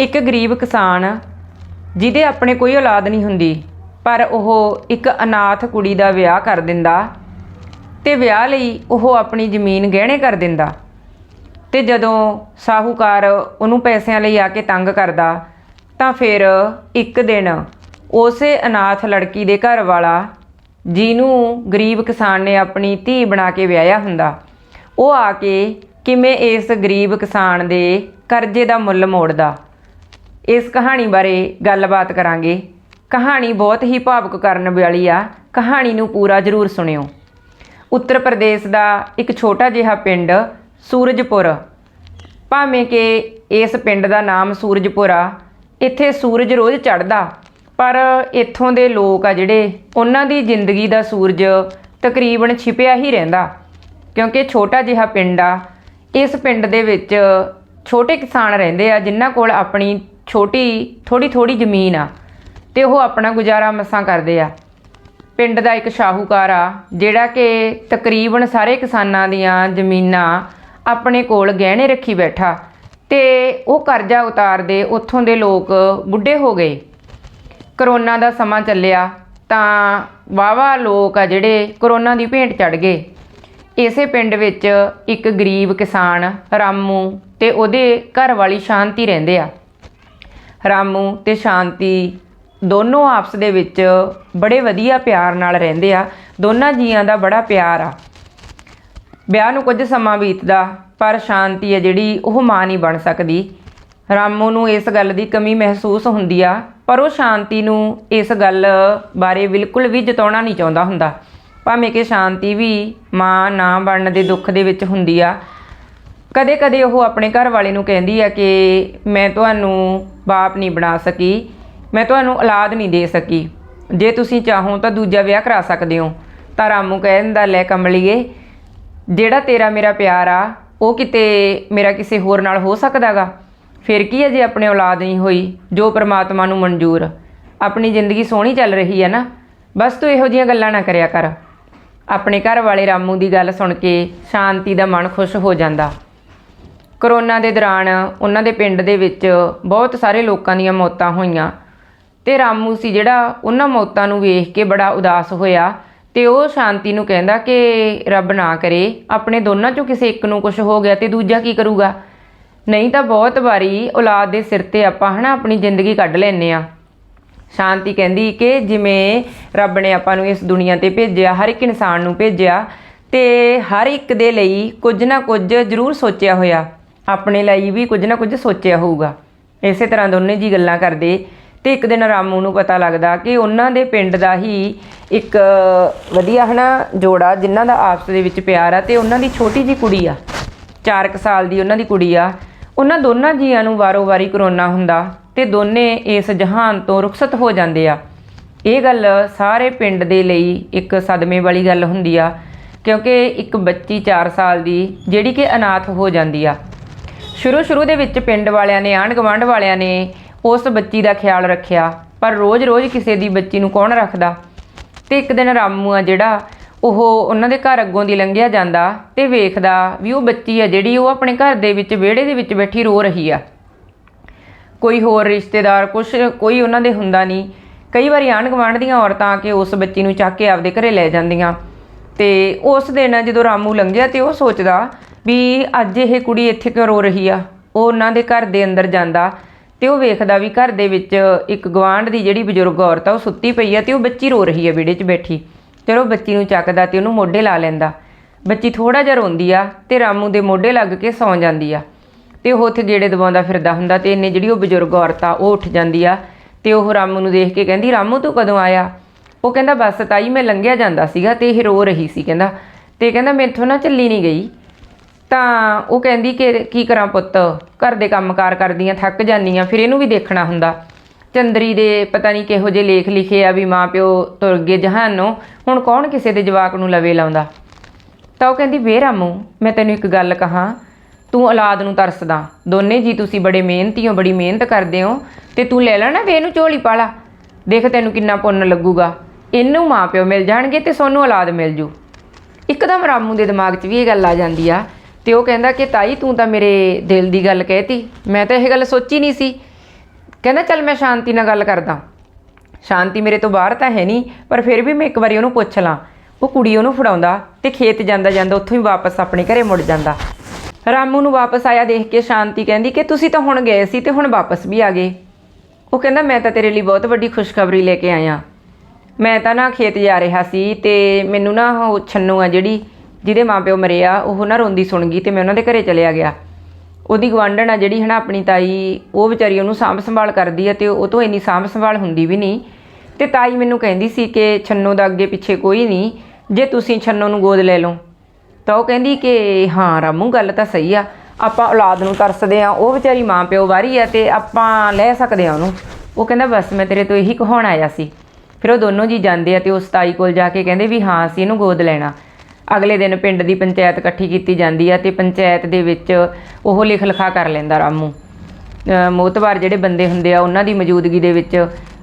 ਇੱਕ ਗਰੀਬ ਕਿਸਾਨ ਜਿਹਦੇ ਆਪਣੇ ਕੋਈ ਔਲਾਦ ਨਹੀਂ ਹੁੰਦੀ, ਪਰ ਉਹ ਇੱਕ ਅਨਾਥ ਕੁੜੀ ਦਾ ਵਿਆਹ ਕਰ ਦਿੰਦਾ ਤੇ ਵਿਆਹ ਲਈ ਉਹ ਆਪਣੀ ਜ਼ਮੀਨ ਗਹਿਣੇ ਕਰ ਦਿੰਦਾ ਤੇ ਜਦੋਂ ਸਾਹੂਕਾਰ ਉਹਨੂੰ ਪੈਸਿਆਂ ਲਈ ਆ ਕੇ ਤੰਗ ਕਰਦਾ, ਤਾਂ ਫਿਰ ਇੱਕ ਦਿਨ ਉਸੇ ਅਨਾਥ ਲੜਕੀ ਦੇ ਘਰ ਵਾਲਾ ਜਿਹਨੂੰ ਗਰੀਬ ਕਿਸਾਨ ਨੇ ਆਪਣੀ ਧੀ ਬਣਾ ਕੇ ਵਿਆਹਿਆ ਹੁੰਦਾ, ਉਹ ਆ ਕੇ ਕਿਵੇਂ ਇਸ ਗਰੀਬ ਕਿਸਾਨ ਦੇ ਕਰਜ਼ੇ ਦਾ ਮੁੱਲ ਮੋੜਦਾ। ਇਸ ਕਹਾਣੀ ਬਾਰੇ ਗੱਲਬਾਤ ਕਰਾਂਗੇ। ਕਹਾਣੀ ਬਹੁਤ ਹੀ ਭਾਵੁਕ ਕਰਨ ਵਾਲੀ ਆ। ਕਹਾਣੀ ਨੂੰ ਪੂਰਾ ਜ਼ਰੂਰ ਸੁਣਿਓ। ਉੱਤਰ ਪ੍ਰਦੇਸ਼ ਦਾ ਇੱਕ ਛੋਟਾ ਜਿਹਾ ਪਿੰਡ, ਸੂਰਜਪੁਰ। ਭਾਵੇਂ ਕਿ ਇਸ ਪਿੰਡ ਦਾ ਨਾਮ ਸੂਰਜਪੁਰ ਆ, ਇੱਥੇ ਸੂਰਜ ਰੋਜ਼ ਚੜ੍ਹਦਾ। ਪਰ ਇੱਥੋਂ ਦੇ ਲੋਕ ਆ ਜਿਹੜੇ, ਉਹਨਾਂ ਦੀ ਜ਼ਿੰਦਗੀ ਦਾ ਸੂਰਜ ਤਕਰੀਬਨ ਛਿਪਿਆ ਹੀ ਰਹਿੰਦਾ। ਕਿਉਂਕਿ ਛੋਟਾ ਜਿਹਾ ਪਿੰਡ ਆ, ਇਸ ਪਿੰਡ ਦੇ ਵਿੱਚ ਛੋਟੇ ਕਿਸਾਨ ਰਹਿੰਦੇ ਆ, ਜਿਨ੍ਹਾਂ ਕੋਲ ਆਪਣੀ ਛੋਟੀ ਥੋੜੀ ਥੋੜੀ ਜ਼ਮੀਨ ਆ ਤੇ ਉਹ ਆਪਣਾ ਗੁਜ਼ਾਰਾ ਮਸਾਂ ਕਰਦੇ ਆ। ਪਿੰਡ ਦਾ ਇੱਕ ਸ਼ਾਹੂਕਾਰ ਆ, ਜਿਹੜਾ ਕਿ ਤਕਰੀਬਨ ਸਾਰੇ ਕਿਸਾਨਾਂ ਦੀਆਂ ਜ਼ਮੀਨਾਂ ਆਪਣੇ ਕੋਲ ਗਹਿਣੇ ਰੱਖੀ ਬੈਠਾ ਤੇ ਉਹ ਕਰਜ਼ਾ ਉਤਾਰਦੇ ਉੱਥੋਂ ਦੇ ਲੋਕ ਬੁੱਢੇ ਹੋ ਗਏ। ਕਰੋਨਾ ਦਾ ਸਮਾਂ ਚੱਲਿਆ ਤਾਂ ਵਾਵਾ ਲੋਕ ਆ ਜਿਹੜੇ ਕਰੋਨਾ ਦੀ ਭੇਂਟ ਚੜ ਗਏ। ਇਸੇ ਪਿੰਡ ਵਿੱਚ ਇੱਕ ਗਰੀਬ ਕਿਸਾਨ ਰਾਮੂ ਤੇ ਉਹਦੇ ਘਰ ਵਾਲੀ ਸ਼ਾਂਤੀ ਰਹਿੰਦੇ ਆ। ਰਾਮੂ ਤੇ ਸ਼ਾਂਤੀ ਦੋਨੋਂ ਆਪਸ ਦੇ ਵਿੱਚ ਬੜੇ ਵਧੀਆ ਪਿਆਰ ਨਾਲ ਰਹਿੰਦੇ ਆ। ਦੋਨਾਂ ਜੀਆਂ ਦਾ ਬੜਾ ਪਿਆਰ ਆ। ਵਿਆਹ ਨੂੰ ਕੁਝ ਸਮਾਂ ਬੀਤਦਾ, ਪਰ ਸ਼ਾਂਤੀ ਹੈ ਜਿਹੜੀ ਉਹ ਮਾਂ ਨਹੀਂ ਬਣ ਸਕਦੀ। ਰਾਮੂ ਨੂੰ ਇਸ ਗੱਲ ਦੀ ਕਮੀ ਮਹਿਸੂਸ ਹੁੰਦੀ ਆ, ਪਰ ਉਹ ਸ਼ਾਂਤੀ ਨੂੰ ਇਸ ਗੱਲ ਬਾਰੇ ਬਿਲਕੁਲ ਵੀ ਜਤਾਉਣਾ ਨਹੀਂ ਚਾਹੁੰਦਾ ਹੁੰਦਾ। ਭਾਵੇਂ ਕਿ ਸ਼ਾਂਤੀ ਵੀ ਮਾਂ ਨਾ ਬਣਨ ਦੇ ਦੁੱਖ ਦੇ ਵਿੱਚ ਹੁੰਦੀ ਆ ਕਦੇ-ਕਦੇ ਉਹ ਆਪਣੇ ਘਰ ਵਾਲੇ ਨੂੰ ਕਹਿੰਦੀ ਆ ਕਿ ਮੈਂ ਤੁਹਾਨੂੰ ਬਾਪ ਨਹੀਂ ਬਣਾ ਸਕੀ, ਮੈਂ ਤੁਹਾਨੂੰ ਔਲਾਦ ਨਹੀਂ ਦੇ ਸਕੀ। ਜੇ ਤੁਸੀਂ ਚਾਹੋ ਤਾਂ ਦੂਜਾ ਵਿਆਹ ਕਰਾ ਸਕਦੇ ਹੋ। ਤਾਂ ਰਾਮੂ ਕਹਿੰਦਾ ਲੈ ਕਮਲੀਏ, ਜਿਹੜਾ ਤੇਰਾ ਮੇਰਾ ਪਿਆਰ ਆ, ਉਹ ਕਿਤੇ ਮੇਰਾ ਕਿਸੇ ਹੋਰ ਨਾਲ ਹੋ ਸਕਦਾਗਾ। ਫਿਰ ਕੀ ਹੈ ਜੇ ਆਪਣੇ ਔਲਾਦ ਨਹੀਂ ਹੋਈ, ਜੋ ਪ੍ਰਮਾਤਮਾ ਨੂੰ ਮਨਜ਼ੂਰ। ਆਪਣੀ ਜ਼ਿੰਦਗੀ ਸੋਹਣੀ ਚੱਲ ਰਹੀ ਹੈ ਨਾ। ਬਸ ਤੂੰ ਇਹੋ ਜਿਹੀਆਂ ਗੱਲਾਂ ਨਾ ਕਰਿਆ ਕਰ। ਆਪਣੇ ਘਰ ਵਾਲੇ ਰਾਮੂ ਦੀ ਗੱਲ ਸੁਣ ਕੇ ਸ਼ਾਂਤੀ ਦਾ ਮਨ ਖੁਸ਼ ਹੋ ਜਾਂਦਾ। ਕਰੋਨਾ ਦੇ ਦੌਰਾਨ ਉਹਨਾਂ ਦੇ ਪਿੰਡ ਦੇ ਵਿੱਚ ਬਹੁਤ ਸਾਰੇ ਲੋਕਾਂ ਦੀਆਂ ਮੌਤਾਂ ਹੋਈਆਂ। ਤੇ ਰਾਮੂ ਸੀ ਜਿਹੜਾ, ਉਹਨਾਂ ਮੌਤਾਂ ਨੂੰ ਵੇਖ ਕੇ ਬੜਾ ਉਦਾਸ ਹੋਇਆ ਤੇ ਉਹ ਸ਼ਾਂਤੀ ਨੂੰ ਕਹਿੰਦਾ ਕਿ ਰੱਬ ਨਾ ਕਰੇ, ਆਪਣੇ ਦੋਨਾਂ ਚੋਂ ਕਿਸੇ ਇੱਕ ਨੂੰ ਕੁਝ ਹੋ ਗਿਆ ਤੇ ਦੂਜਾ ਕੀ ਕਰੂਗਾ? ਨਹੀਂ ਤਾਂ ਬਹੁਤ ਵਾਰੀ ਔਲਾਦ ਦੇ ਸਿਰ ਤੇ ਆਪਾਂ ਹਨਾ ਆਪਣੀ ਜ਼ਿੰਦਗੀ ਕੱਢ ਲੈਨੇ ਆ ਸ਼ਾਂਤੀ ਕਹਿੰਦੀ ਕਿ ਜਿਵੇਂ ਰੱਬ ਨੇ ਆਪਾਂ ਨੂੰ ਇਸ ਦੁਨੀਆ ਤੇ ਭੇਜਿਆ, ਹਰ ਇੱਕ ਇਨਸਾਨ ਨੂੰ ਭੇਜਿਆ ਤੇ ਹਰ ਇੱਕ ਦੇ ਲਈ ਕੁਝ ਨਾ ਕੁਝ ਜ਼ਰੂਰ ਸੋਚਿਆ ਹੋਇਆ। ਆਪਣੇ ਲਈ ਵੀ ਕੁਝ ਨਾ ਕੁਝ ਸੋਚਿਆ ਹੋਊਗਾ। ਇਸੇ ਤਰ੍ਹਾਂ ਦੋਨੇ ਜੀ ਗੱਲਾਂ ਕਰਦੇ ਤੇ ਇੱਕ ਦਿਨ ਰਾਮੂ ਨੂੰ ਪਤਾ ਲੱਗਦਾ ਕਿ ਉਹਨਾਂ ਦੇ ਪਿੰਡ ਦਾ ਹੀ ਇੱਕ ਵਧੀਆ ਹਨਾ ਜੋੜਾ ਜਿਨ੍ਹਾਂ ਦਾ ਆਪਸ ਦੇ ਵਿੱਚ ਪਿਆਰ ਆ ਤੇ ਉਹਨਾਂ ਦੀ ਛੋਟੀ ਜੀ ਕੁੜੀ ਆ। 4 ਸਾਲ ਦੀ ਉਹਨਾਂ ਦੀ ਕੁੜੀ ਆ। ਉਹਨਾਂ ਦੋਨਾਂ ਜੀਆਂ ਨੂੰ ਵਾਰੋ-ਵਾਰੀ ਕਰੋਨਾ ਹੁੰਦਾ ਤੇ ਦੋਨੇ ਇਸ ਜਹਾਨ ਤੋਂ ਰੁਖਸਤ ਹੋ ਜਾਂਦੇ ਆ। ਇਹ ਗੱਲ ਸਾਰੇ ਪਿੰਡ ਦੇ ਲਈ ਇੱਕ ਸਦਮੇ ਵਾਲੀ ਗੱਲ ਹੁੰਦੀ ਆ ਕਿਉਂਕਿ ਇੱਕ ਬੱਚੀ 4 ਸਾਲ ਦੀ ਜਿਹੜੀ ਕਿ ਅਨਾਥ ਹੋ ਜਾਂਦੀ ਆ। ਸ਼ੁਰੂ ਸ਼ੁਰੂ ਦੇ ਵਿੱਚ ਪਿੰਡ ਵਾਲਿਆਂ ਨੇ ਆਂਢ ਗੁਆਂਢ ਵਾਲਿਆਂ ਨੇ ਉਸ ਬੱਚੀ ਦਾ ਖਿਆਲ ਰੱਖਿਆ। ਪਰ ਰੋਜ਼-ਰੋਜ਼ ਕਿਸੇ ਦੀ ਬੱਚੀ ਨੂੰ ਕੌਣ ਰੱਖਦਾ? ਤੇ ਇੱਕ ਦਿਨ ਰਾਮੂ ਆ ਜਿਹੜਾ, ਉਹ ਉਹਨਾਂ ਦੇ ਘਰ ਅੱਗੋਂ ਦੀ ਲੰਘਿਆ ਜਾਂਦਾ ਤੇ ਵੇਖਦਾ ਵੀ ਉਹ ਬੱਚੀ ਆ ਜਿਹੜੀ ਉਹ ਆਪਣੇ ਘਰ ਦੇ ਵਿੱਚ, ਵਿਹੜੇ ਦੇ ਵਿੱਚ ਬੈਠੀ ਰੋ ਰਹੀ ਆ। ਕੋਈ ਹੋਰ ਰਿਸ਼ਤੇਦਾਰ, ਕੁਛ, ਕੋਈ ਉਹਨਾਂ ਦੇ ਹੁੰਦਾ ਨਹੀਂ। ਕਈ ਵਾਰੀ ਆਂਢ ਗੁਆਂਢ ਦੀਆਂ ਔਰਤਾਂ ਆ ਕੇ ਉਸ ਬੱਚੀ ਨੂੰ ਚੱਕ ਕੇ ਆਪਦੇ ਘਰੇ ਲੈ ਜਾਂਦੀਆਂ। ਤੇ ਉਸ ਦਿਨ ਜਦੋਂ ਰਾਮੂ ਲੰਘਿਆ ਤੇ ਉਹ ਸੋਚਦਾ ਵੀ ਅੱਜ ਇਹ ਕੁੜੀ ਇੱਥੇ ਕਿਉਂ ਰੋ ਰਹੀ ਆ? ਉਹ ਉਹਨਾਂ ਦੇ ਘਰ ਦੇ ਅੰਦਰ ਜਾਂਦਾ ਤੇ ਉਹ ਵੇਖਦਾ ਵੀ ਘਰ ਦੇ ਵਿੱਚ ਇੱਕ ਗਵਾਂਢ ਦੀ ਜਿਹੜੀ ਬਜ਼ੁਰਗ ਔਰਤ ਆ, ਉਹ ਸੁੱਤੀ ਪਈ ਆ ਤੇ ਉਹ ਬੱਚੀ ਰੋ ਰਹੀ ਆ ਵਿਹੜੇ 'ਚ ਬੈਠੀ। ਤੇ ਉਹ ਬੱਚੀ ਨੂੰ ਚੱਕਦਾ ਤੇ ਉਹਨੂੰ ਮੋਢੇ ਲਾ ਲੈਂਦਾ। ਬੱਚੀ ਥੋੜਾ ਜਿਹਾ ਰੋਂਦੀ ਆ ਤੇ ਰਾਮੂ ਦੇ ਮੋਢੇ ਲੱਗ ਕੇ ਸੌਂ ਜਾਂਦੀ ਆ ਤੇ ਉਹ ਉੱਥੇ ਗੇੜੇ ਦਬਾਉਂਦਾ ਫਿਰਦਾ ਹੁੰਦਾ ਤੇ ਇੰਨੇ ਜਿਹੜੀ ਉਹ ਬਜ਼ੁਰਗ ਔਰਤ ਆ, ਉਹ ਉੱਠ ਜਾਂਦੀ ਆ ਤੇ ਉਹ ਰਾਮੂ ਨੂੰ ਦੇਖ ਕੇ ਕਹਿੰਦੀ, ਰਾਮੂ, ਤੂੰ ਕਦੋਂ ਆਇਆ? ਉਹ ਕਹਿੰਦਾ, ਬਸ ਤਾਈ, ਮੈਂ ਲੰਘਿਆ ਜਾਂਦਾ ਸੀਗਾ ਤੇ ਇਹ ਰੋ ਰਹੀ ਸੀ, ਕਹਿੰਦਾ। ਤੇ ਕਹਿੰਦਾ, ਮੈਥੋਂ ਨਾ ਚੱਲੀ ਨਹੀਂ ਗਈ। ਤਾਂ ਉਹ ਕਹਿੰਦੀ ਕਿ ਕੀ ਕਰਾਂ ਪੁੱਤ? ਘਰ ਦੇ ਕੰਮਕਾਰ ਕਰਦੀਆਂ, ਥੱਕ ਜਾਂਦੀ ਜਾਂਦੀਆਂ, ਫਿਰ ਇਹਨੂੰ ਵੀ ਦੇਖਣਾ ਹੁੰਦਾ। ਚੰਦਰੀ ਦੇ ਪਤਾ ਨਹੀਂ ਕਿਹੋ ਜਿਹੇ ਲੇਖ ਲਿਖੇ ਆ ਵੀ ਮਾਂ ਪਿਓ ਤੁਰ ਗਏ ਜਹਾਨੋਂ, ਹੁਣ ਕੌਣ ਕਿਸੇ ਦੇ ਜਵਾਕ ਨੂੰ ਲਵੇ ਲਾਉਂਦਾ? ਤਾਂ ਉਹ ਕਹਿੰਦੀ ਵੇ ਰਾਮੂ, ਮੈਂ ਤੈਨੂੰ ਇੱਕ ਗੱਲ ਕਹਾਂ, ਤੂੰ ਔਲਾਦ ਨੂੰ ਤਰਸਦਾ। ਦੋਨੇ ਜੀ ਤੁਸੀਂ ਬੜੇ ਮਿਹਨਤੀ ਹੋ ਬੜੀ ਮਿਹਨਤ ਕਰਦੇ ਹੋ, ਤੇ ਤੂੰ ਲੈ ਲੈਣਾ ਵੇ ਇਹਨੂੰ ਝੋਲੀ ਪਾਲਾ। ਦੇਖ ਤੈਨੂੰ ਕਿੰਨਾ ਪੁੰਨ ਲੱਗੂਗਾ। ਇਹਨੂੰ ਮਾਂ ਪਿਓ ਮਿਲ ਜਾਣਗੇ ਤੇ ਸੋਨੂੰ ਔਲਾਦ ਮਿਲ ਜੂ। ਇੱਕਦਮ ਰਾਮੂ ਦੇ ਦਿਮਾਗ 'ਚ ਵੀ ਇਹ ਗੱਲ ਆ ਜਾਂਦੀ ਆ ਤੇ ਉਹ ਕਹਿੰਦਾ ਕਿ ਤਾਈ, ਤੂੰ ਤਾਂ ਮੇਰੇ ਦਿਲ ਦੀ ਗੱਲ ਕਹਿਤੀ। ਮੈਂ ਤਾਂ ਇਹ ਗੱਲ ਸੋਚੀ ਨਹੀਂ ਸੀ। ਕਹਿੰਦਾ, ਚੱਲ ਮੈਂ ਸ਼ਾਂਤੀ ਨਾਲ ਗੱਲ ਕਰਦਾ। ਸ਼ਾਂਤੀ ਮੇਰੇ ਤੋਂ ਬਾਹਰ ਤਾਂ ਹੈ ਨਹੀਂ, ਪਰ ਫਿਰ ਵੀ ਮੈਂ ਇੱਕ ਵਾਰੀ ਉਹਨੂੰ ਪੁੱਛ ਲਾਂ। ਉਹ ਕੁੜੀ ਉਹਨੂੰ ਫੜਾਉਂਦਾ ਤੇ ਖੇਤ ਜਾਂਦਾ ਜਾਂਦਾ, ਉੱਥੋਂ ਹੀ ਵਾਪਸ ਆਪਣੇ ਘਰੇ ਮੁੜ ਜਾਂਦਾ। ਰਾਮੂ ਨੂੰ ਵਾਪਸ ਆਇਆ ਦੇਖ ਕੇ ਸ਼ਾਂਤੀ ਕਹਿੰਦੀ ਕਿ ਤੁਸੀਂ ਤਾਂ ਹੁਣ ਗਏ ਸੀ ਤੇ ਹੁਣ ਵਾਪਸ ਵੀ ਆ ਗਏ। ਉਹ ਕਹਿੰਦਾ, ਮੈਂ ਤਾਂ ਤੇਰੇ ਲਈ ਬਹੁਤ ਵੱਡੀ ਖੁਸ਼ਖਬਰੀ ਲੈ ਕੇ ਆਇਆ। ਮੈਂ ਤਾਂ ਨਾ ਖੇਤ ਜਾ ਰਿਹਾ ਸੀ ਤੇ ਮੈਨੂੰ ਨਾ ਉਹ ਛੰਨੂ ਆ ਜਿਹੜੀ ਜਿਹਦੇ ਮਾਪਿਓ ਮਰੇ ਆ, ਉਹ ਨਾ ਰੋਂਦੀ ਸੁਣ ਗਈ ਤੇ ਮੈਂ ਉਹਨਾਂ ਦੇ ਘਰੇ ਚਲਿਆ ਗਿਆ। ਉਹਦੀ ਗਵਾਂਢਣ ਆ ਜਿਹੜੀ ਹਨਾ ਆਪਣੀ ਤਾਈ, ਉਹ ਵਿਚਾਰੀ ਉਹਨੂੰ ਸਾਂਭ ਸੰਭਾਲ ਕਰਦੀ ਆ ਤੇ ਉਹ ਤੋਂ ਇੰਨੀ ਸਾਂਭ ਸੰਭਾਲ ਹੁੰਦੀ ਵੀ ਨਹੀਂ। ਤੇ ਤਾਈ ਮੈਨੂੰ ਕਹਿੰਦੀ ਸੀ ਕਿ ਛੰਨੋ ਦਾ ਅੱਗੇ ਪਿੱਛੇ ਕੋਈ ਨਹੀਂ, ਜੇ ਤੁਸੀਂ ਛੰਨੋ ਨੂੰ ਗੋਦ ਲੈ ਲਓ। ਤਾਂ ਉਹ ਕਹਿੰਦੀ ਕਿ ਹਾਂ ਰਾਮੂ, ਗੱਲ ਤਾਂ ਸਹੀ ਆ, ਆਪਾਂ ਔਲਾਦ ਨੂੰ ਤਰਸਦੇ ਆ, ਉਹ ਵਿਚਾਰੀ ਮਾਂ ਪਿਓ ਵਾਰੀ ਆ ਤੇ ਆਪਾਂ ਲੈ ਸਕਦੇ ਆ ਉਹਨੂੰ। ਉਹ ਕਹਿੰਦਾ, ਬਸ ਮੈਂ ਤੇਰੇ ਤੋਂ ਇਹੀ ਕਹਾਉਣ ਆਇਆ ਸੀ। ਫਿਰ ਉਹ ਦੋਨੋਂ ਜੀ ਜਾਂਦੇ ਆ ਤੇ ਉਸ ਤਾਈ ਕੋਲ ਜਾ ਕੇ ਕਹਿੰਦੇ ਵੀ ਹਾਂ, ਅਸੀਂ ਇਹਨੂੰ ਗੋਦ ਲੈਣਾ। ਅਗਲੇ ਦਿਨ ਪਿੰਡ ਦੀ ਪੰਚਾਇਤ ਇਕੱਠੀ ਕੀਤੀ ਜਾਂਦੀ ਆ ਤੇ ਪੰਚਾਇਤ ਦੇ ਵਿੱਚ ਉਹ ਲਿਖ ਲਿਖਾ ਕਰ ਲੈਂਦਾ ਰਾਮੂ। ਅ, ਮੋਤਬਾਰ ਜਿਹੜੇ ਬੰਦੇ ਹੁੰਦੇ ਆ ਉਹਨਾਂ ਦੀ ਮੌਜੂਦਗੀ ਦੇ ਵਿੱਚ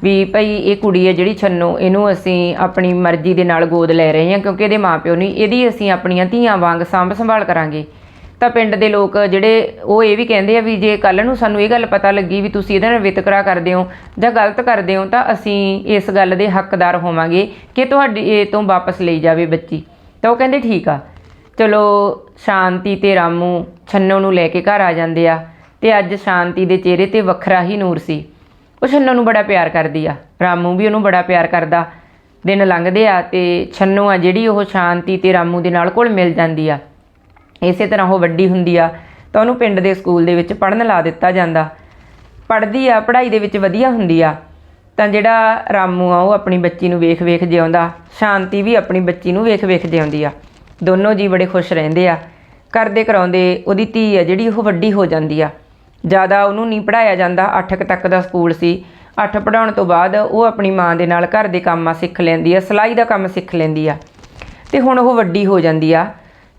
ਵੀ ਭਈ ਇਹ ਕੁੜੀ ਹੈ ਜਿਹੜੀ ਛੰਨੋ ਇਹਨੂੰ ਅਸੀਂ ਆਪਣੀ ਮਰਜ਼ੀ ਦੇ ਨਾਲ ਗੋਦ ਲੈ ਰਹੇ ਹਾਂ ਕਿਉਂਕਿ ਇਹਦੇ ਮਾਪਿਓ ਨਹੀਂ ਇਹਦੀ ਅਸੀਂ ਆਪਣੀਆਂ ਧੀਆਂ ਵਾਂਗ ਸਾਂਭ ਸੰਭਾਲ ਕਰਾਂਗੇ। ਤਾਂ ਪਿੰਡ ਦੇ ਲੋਕ ਜਿਹੜੇ ਉਹ ਇਹ ਵੀ ਕਹਿੰਦੇ ਆ ਵੀ ਜੇ ਕੱਲ ਨੂੰ ਸਾਨੂੰ ਇਹ ਗੱਲ ਪਤਾ ਲੱਗੀ ਵੀ ਤੁਸੀਂ ਇਹਦੇ ਨਾਲ ਵਿਤਕਰਾ ਕਰਦੇ ਹੋ ਜਾਂ ਗਲਤ ਕਰਦੇ ਹੋ ਤਾਂ ਅਸੀਂ ਇਸ ਗੱਲ ਦੇ ਹੱਕਦਾਰ ਹੋਵਾਂਗੇ ਕਿ ਤੁਹਾਡੀ ਇਹ ਤੋਂ ਵਾਪਸ ਲਈ ਜਾਵੇ ਬੱਚੀ। ਤਾਂ ਉਹ ਕਹਿੰਦੇ ਠੀਕ ਆ। ਚਲੋ ਸ਼ਾਂਤੀ ਤੇ ਰਾਮੂ ਛੰਨੋ ਨੂੰ ਲੈ ਕੇ ਘਰ ਆ ਜਾਂਦੇ ਆ ਤੇ ਅੱਜ ਸ਼ਾਂਤੀ ਦੇ ਚਿਹਰੇ ਤੇ ਵੱਖਰਾ ਹੀ ਨੂਰ ਸੀ। ਉਹ ਛੰਨੋ ਨੂੰ ਬੜਾ ਪਿਆਰ ਕਰਦੀ ਆ। ਰਾਮੂ ਵੀ ਉਹਨੂੰ ਬੜਾ ਪਿਆਰ ਕਰਦਾ। ਦਿਨ ਲੰਘਦੇ ਆ ਤੇ ਛੰਨੋ ਆ ਜਿਹੜੀ ਉਹ ਸ਼ਾਂਤੀ ਤੇ ਰਾਮੂ ਦੇ ਨਾਲ ਕੋਲ ਮਿਲ ਜਾਂਦੀ ਆ। ਇਸੇ ਤਰ੍ਹਾਂ ਉਹ ਵੱਡੀ ਹੁੰਦੀ ਆ ਤਾਂ ਉਹਨੂੰ ਪਿੰਡ ਦੇ ਸਕੂਲ ਦੇ ਵਿੱਚ ਪੜ੍ਹਨ ਲਾ ਦਿੱਤਾ ਜਾਂਦਾ। ਪੜ੍ਹਦੀ ਆ, ਪੜ੍ਹਾਈ ਦੇ ਵਿੱਚ ਵਧੀਆ ਹੁੰਦੀ ਆ। ਤਾਂ ਜਿਹੜਾ ਰਾਮੂ ਆ, ਉਹ ਆਪਣੀ ਬੱਚੀ ਨੂੰ ਵੇਖ ਵੇਖ ਜਿਉਂਦਾ। ਸ਼ਾਂਤੀ ਵੀ ਆਪਣੀ ਬੱਚੀ ਨੂੰ ਵੇਖ ਵੇਖ ਜਿਉਂਦੀ ਆ। ਦੋਨੋਂ ਜੀ ਬੜੇ ਖੁਸ਼ ਰਹਿੰਦੇ ਆ। ਕਰਦੇ ਕਰਾਉਂਦੇ, ਉਹਦੀ ਧੀ ਆ ਜਿਹੜੀ, ਉਹ ਵੱਡੀ ਹੋ ਜਾਂਦੀ ਆ। ਜ਼ਿਆਦਾ ਉਹਨੂੰ ਨਹੀਂ ਪੜਾਇਆ ਜਾਂਦਾ। 8 ਤੱਕ ਦਾ ਸਕੂਲ ਸੀ। 8 ਪੜਾਉਣ ਤੋਂ ਬਾਅਦ ਉਹ ਆਪਣੀ ਮਾਂ ਦੇ ਨਾਲ ਘਰ ਦੇ ਕੰਮ ਆ, ਸਿੱਖ ਲੈਂਦੀ ਆ, ਸਿਲਾਈ ਦਾ ਕੰਮ ਸਿੱਖ ਲੈਂਦੀ ਆ। ਤੇ ਹੁਣ ਉਹ ਵੱਡੀ ਹੋ ਜਾਂਦੀ ਆ।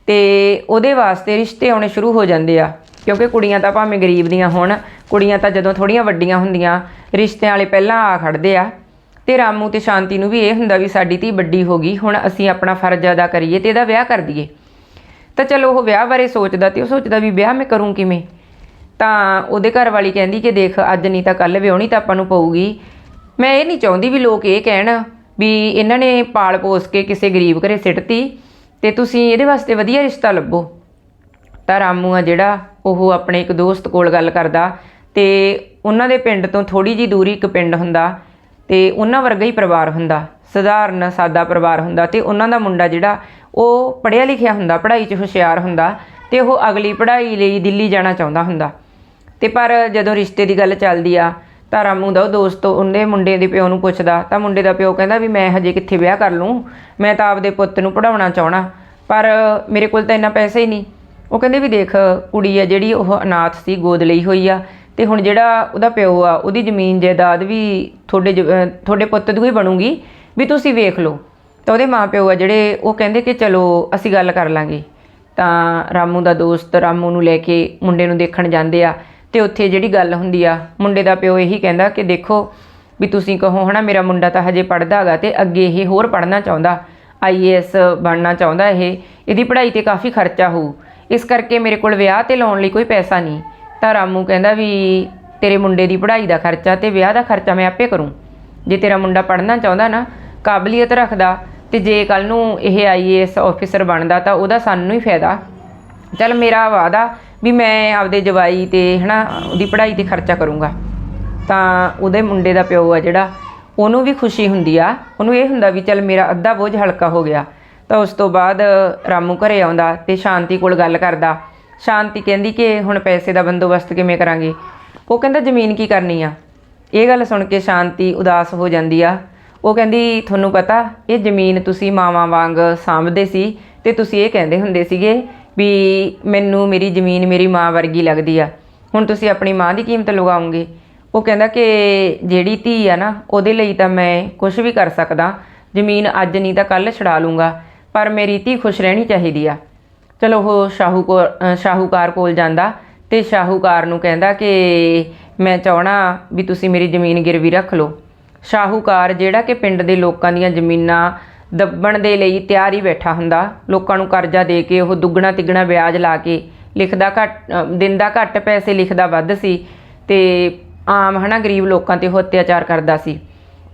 ਤੇ ਉਹਦੇ ਵਾਸਤੇ ਰਿਸ਼ਤੇ ਆਉਣੇ ਸ਼ੁਰੂ ਹੋ ਜਾਂਦੇ ਆ। ਕਿਉਂਕਿ ਕੁੜੀਆਂ ਤਾਂ ਭਾਵੇਂ ਗਰੀਬ ਦੀਆਂ ਹੋਣ, ਕੁੜੀਆਂ ਤਾਂ ਜਦੋਂ ਥੋੜੀਆਂ ਵੱਡੀਆਂ ਹੁੰਦੀਆਂ, ਰਿਸ਼ਤਿਆਂ ਵਾਲੇ ਪਹਿਲਾਂ ਆ ਖੜਦੇ ਆ। ਤੇ ਰਾਮੂ ਤੇ ਸ਼ਾਂਤੀ ਨੂੰ ਵੀ ਇਹ ਹੁੰਦਾ ਵੀ ਸਾਡੀ ਧੀ ਵੱਡੀ ਹੋ ਗਈ, ਹੁਣ ਅਸੀਂ ਆਪਣਾ ਫਰਜ਼ ਅਦਾ ਕਰੀਏ ਤੇ ਇਹਦਾ ਵਿਆਹ ਕਰ ਦਈਏ। ਤਾਂ ਚਲੋ ਉਹ ਵਿਆਹ ਬਾਰੇ ਸੋਚਦਾ ਤੇ ਉਹ ਸੋਚਦਾ ਵੀ ਵਿਆਹ ਮੈਂ ਕਰੂੰ ਕਿਵੇਂ? ਤਾਂ ਉਹਦੇ ਘਰ ਵਾਲੀ ਕਹਿੰਦੀ ਕਿ ਦੇਖ, ਅੱਜ ਨਹੀਂ ਤਾਂ ਕੱਲ ਵਿਆਹਣੀ ਤਾਂ ਆਪਾਂ ਨੂੰ ਪਊਗੀ। ਮੈਂ ਇਹ ਨਹੀਂ ਚਾਹੁੰਦੀ ਵੀ ਲੋਕ ਇਹ ਕਹਿਣ ਵੀ ਇਹਨਾਂ ਨੇ ਪਾਲ ਪੋਸ ਕੇ ਕਿਸੇ ਗਰੀਬ ਘਰੇ ਸਿੱਟਤੀ ਤੇ ਤੁਸੀਂ ਇਹਦੇ ਵਾਸਤੇ ਵਧੀਆ ਰਿਸ਼ਤਾ ਲੱਭੋ। ਤਾਂ ਰਾਮੂ ਆ ਜਿਹੜਾ, ਉਹ ਆਪਣੇ ਇੱਕ ਦੋਸਤ ਕੋਲ ਗੱਲ ਕਰਦਾ ਤੇ ਉਹਨਾਂ ਦੇ ਪਿੰਡ ਤੋਂ ਥੋੜੀ ਜੀ ਦੂਰੀ ਇੱਕ ਪਿੰਡ ਹੁੰਦਾ ਤੇ ਉਹਨਾਂ ਵਰਗਾ ਹੀ ਪਰਿਵਾਰ ਹੁੰਦਾ, ਸਧਾਰਨ ਸਾਦਾ ਪਰਿਵਾਰ ਹੁੰਦਾ ਤੇ ਉਹਨਾਂ ਦਾ ਮੁੰਡਾ ਜਿਹੜਾ, ਉਹ ਪੜ੍ਹਿਆ ਲਿਖਿਆ ਹੁੰਦਾ, ਪੜ੍ਹਾਈ 'ਚ ਹੁਸ਼ਿਆਰ ਹੁੰਦਾ ਤੇ ਉਹ ਅਗਲੀ ਪੜ੍ਹਾਈ ਲਈ ਦਿੱਲੀ ਜਾਣਾ ਚਾਹੁੰਦਾ ਹੁੰਦਾ। ਤੇ ਪਰ ਜਦੋਂ ਰਿਸ਼ਤੇ ਦੀ ਗੱਲ ਚੱਲਦੀ ਆ, ਤਾਂ ਰਾਮੂ ਦਾ ਉਹ ਦੋਸਤ ਉਹਦੇ ਮੁੰਡੇ ਦੇ ਪਿਓ ਨੂੰ ਪੁੱਛਦਾ, ਤਾਂ ਮੁੰਡੇ ਦਾ ਪਿਓ ਕਹਿੰਦਾ ਵੀ ਮੈਂ ਹਜੇ ਕਿੱਥੇ ਵਿਆਹ ਕਰ ਲੂੰ ਮੈਂ ਤਾਂ ਆਪਦੇ ਪੁੱਤ ਨੂੰ ਪੜਾਉਣਾ ਚਾਹਣਾ ਪਰ ਮੇਰੇ ਕੋਲ ਤਾਂ ਇੰਨਾ ਪੈਸੇ ਹੀ ਨਹੀਂ। ਉਹ ਕਹਿੰਦੇ ਵੀ ਦੇਖ, ਕੁੜੀ ਆ ਜਿਹੜੀ ਉਹ ਅਨਾਥ ਸੀ, ਗੋਦ ਲਈ ਹੋਈ ਆ। ਤੇ ਹੁਣ ਜਿਹੜਾ ਉਹਦਾ ਪਿਓ ਆ, ਉਹਦੀ ਜ਼ਮੀਨ ਜਾਇਦਾਦ ਵੀ ਤੁਹਾਡੇ ਜ- ਤੁਹਾਡੇ ਪੁੱਤ ਦੀ ਹੀ ਬਣੂਗੀ, ਵੀ ਤੁਸੀਂ ਵੇਖ ਲਓ। ਤਾਂ ਉਹਦੇ ਮਾਪਿਓ ਆ ਜਿਹੜੇ, ਉਹ ਕਹਿੰਦੇ ਕਿ ਚਲੋ, ਅਸੀਂ ਗੱਲ ਕਰ ਲਾਂਗੇ। ਤਾਂ ਰਾਮੂ ਦਾ ਦੋਸਤ ਰਾਮੂ ਨੂੰ ਲੈ ਕੇ ਮੁੰਡੇ ਨੂੰ ਦੇਖਣ ਜਾਂਦੇ ਆ। ਤੇ ਉੱਥੇ ਜਿਹੜੀ ਗੱਲ ਹੁੰਦੀ ਆ, ਮੁੰਡੇ ਦਾ ਪਿਓ ਇਹੀ ਕਹਿੰਦਾ ਕਿ ਦੇਖੋ, ਵੀ ਤੁਸੀਂ ਕਹੋ, ਹਨਾ, ਮੇਰਾ ਮੁੰਡਾ ਤਾਂ ਹਜੇ ਪੜਦਾ ਹੈਗਾ ਤੇ ਅੱਗੇ ਇਹ ਹੋਰ ਪੜਨਾ ਚਾਹੁੰਦਾ ਆਈਏਐਸ ਬਣਨਾ ਚਾਹੁੰਦਾ ਇਹ, ਇਹਦੀ ਪੜ੍ਹਾਈ ਤੇ ਕਾਫੀ ਖਰਚਾ ਹੋਊ। ਇਸ ਕਰਕੇ ਮੇਰੇ ਕੋਲ ਵਿਆਹ ਤੇ ਲਾਉਣ ਲਈ ਕੋਈ ਪੈਸਾ ਨਹੀਂ। ਤਾਂ ਰਾਮੂ ਕਹਿੰਦਾ ਵੀ ਤੇਰੇ ਮੁੰਡੇ ਦੀ ਪੜ੍ਹਾਈ ਦਾ ਖਰਚਾ ਤੇ ਵਿਆਹ ਦਾ ਖਰਚਾ ਮੈਂ ਆਪੇ ਕਰੂੰ। ਜੇ ਤੇਰਾ ਮੁੰਡਾ ਪੜ੍ਹਨਾ ਚਾਹੁੰਦਾ ਨਾ, ਕਾਬਲੀਅਤ ਰੱਖਦਾ ਤੇ ਜੇ ਕੱਲ ਨੂੰ ਇਹ ਆਈਏਐਸ ਆਫੀਸਰ ਬਣਦਾ ਤਾਂ ਉਹਦਾ ਸਾਨੂੰ ਹੀ ਫਾਇਦਾ। ਚਲ ਮੇਰਾ ਵਾਦਾ ਵੀ ਮੈਂ ਆਪਦੇ ਜਵਾਈ ਤੇ ਹਨਾ, ਉਹਦੀ ਪੜ੍ਹਾਈ ਤੇ ਖਰਚਾ ਕਰੂੰਗਾ। ਤਾਂ ਉਹਦੇ ਮੁੰਡੇ ਦਾ ਪਿਓ ਆ ਜਿਹੜਾ, ਉਹਨੂੰ ਵੀ ਖੁਸ਼ੀ ਹੁੰਦੀ ਆ। ਉਹਨੂੰ ਇਹ ਹੁੰਦਾ ਵੀ ਚਲ ਮੇਰਾ ਅੱਧਾ ਬੋਝ ਹਲਕਾ ਹੋ ਗਿਆ। ਤਾਂ ਉਸ ਤੋਂ ਬਾਅਦ ਰਾਮੂ ਘਰੇ ਆਉਂਦਾ ਤੇ ਸ਼ਾਂਤੀ ਕੋਲ ਗੱਲ ਕਰਦਾ। ਸ਼ਾਂਤੀ ਕਹਿੰਦੀ ਕਿ ਹੁਣ ਪੈਸੇ ਦਾ ਬੰਦੋਬਸਤ ਕਿਵੇਂ ਕਰਾਂਗੇ? ਉਹ ਕਹਿੰਦਾ, ਜ਼ਮੀਨ ਕੀ ਕਰਨੀ ਆ? ਇਹ ਗੱਲ ਸੁਣ ਕੇ ਸ਼ਾਂਤੀ ਉਦਾਸ ਹੋ ਜਾਂਦੀ ਆ। ਉਹ ਕਹਿੰਦੀ, ਤੁਹਾਨੂੰ ਪਤਾ, ਇਹ ਜ਼ਮੀਨ ਤੁਸੀਂ ਮਾਵਾਂ ਵਾਂਗ ਸਾਂਭਦੇ ਸੀ ਤੇ ਤੁਸੀਂ ਇਹ ਕਹਿੰਦੇ ਹੁੰਦੇ ਸੀਗੇ ਵੀ ਮੈਨੂੰ ਮੇਰੀ ਜ਼ਮੀਨ ਮੇਰੀ ਮਾਂ ਵਰਗੀ ਲੱਗਦੀ ਆ। ਹੁਣ ਤੁਸੀਂ ਆਪਣੀ ਮਾਂ ਦੀ ਕੀਮਤ ਲਗਾਉਂਗੇ ਉਹ ਕਹਿੰਦਾ ਕਿ ਜਿਹੜੀ ਧੀ ਆ ਨਾ, ਉਹਦੇ ਲਈ ਤਾਂ ਮੈਂ ਕੁਝ ਵੀ ਕਰ ਸਕਦਾ। ਜ਼ਮੀਨ ਅੱਜ ਨਹੀਂ ਤਾਂ ਕੱਲ ਛਡਾ ਲੂੰਗਾ। ਪਰ ਮੇਰੀ ਧੀ ਖੁਸ਼ ਰਹਿਣੀ ਚਾਹੀਦੀ ਆ। ਚਲੋ ਉਹ ਸ਼ਾਹੂ ਕੋ ਸ਼ਾਹੂਕਾਰ ਕੋਲ ਜਾਂਦਾ ਤੇ ਸ਼ਾਹੂਕਾਰ ਨੂੰ ਕਹਿੰਦਾ ਕਿ ਮੈਂ ਚਾਹਣਾ ਵੀ ਤੁਸੀਂ ਮੇਰੀ ਜ਼ਮੀਨ ਗਿਰਵੀ ਰੱਖ ਲਓ। ਸ਼ਾਹੂਕਾਰ ਜਿਹੜਾ ਕਿ ਪਿੰਡ ਦੇ ਲੋਕਾਂ ਦੀਆਂ ਜ਼ਮੀਨਾਂ ਦੱਬਣ ਦੇ ਲਈ ਤਿਆਰ ਹੀ ਬੈਠਾ ਹੁੰਦਾ, ਲੋਕਾਂ ਨੂੰ ਕਰਜ਼ਾ ਦੇ ਕੇ ਉਹ ਦੁੱਗਣਾ ਤਿੱਗਣਾ ਵਿਆਜ ਲਾ ਕੇ ਲਿਖਦਾ ਘੱਟ ਦਿੰਦਾ ਘੱਟ ਪੈਸੇ ਲਿਖਦਾ ਵੱਧ ਸੀ ਤੇ ਆਮ ਹਨਾ ਗਰੀਬ ਲੋਕਾਂ ਤੇ ਉਹ ਅਤਿਆਚਾਰ ਕਰਦਾ ਸੀ।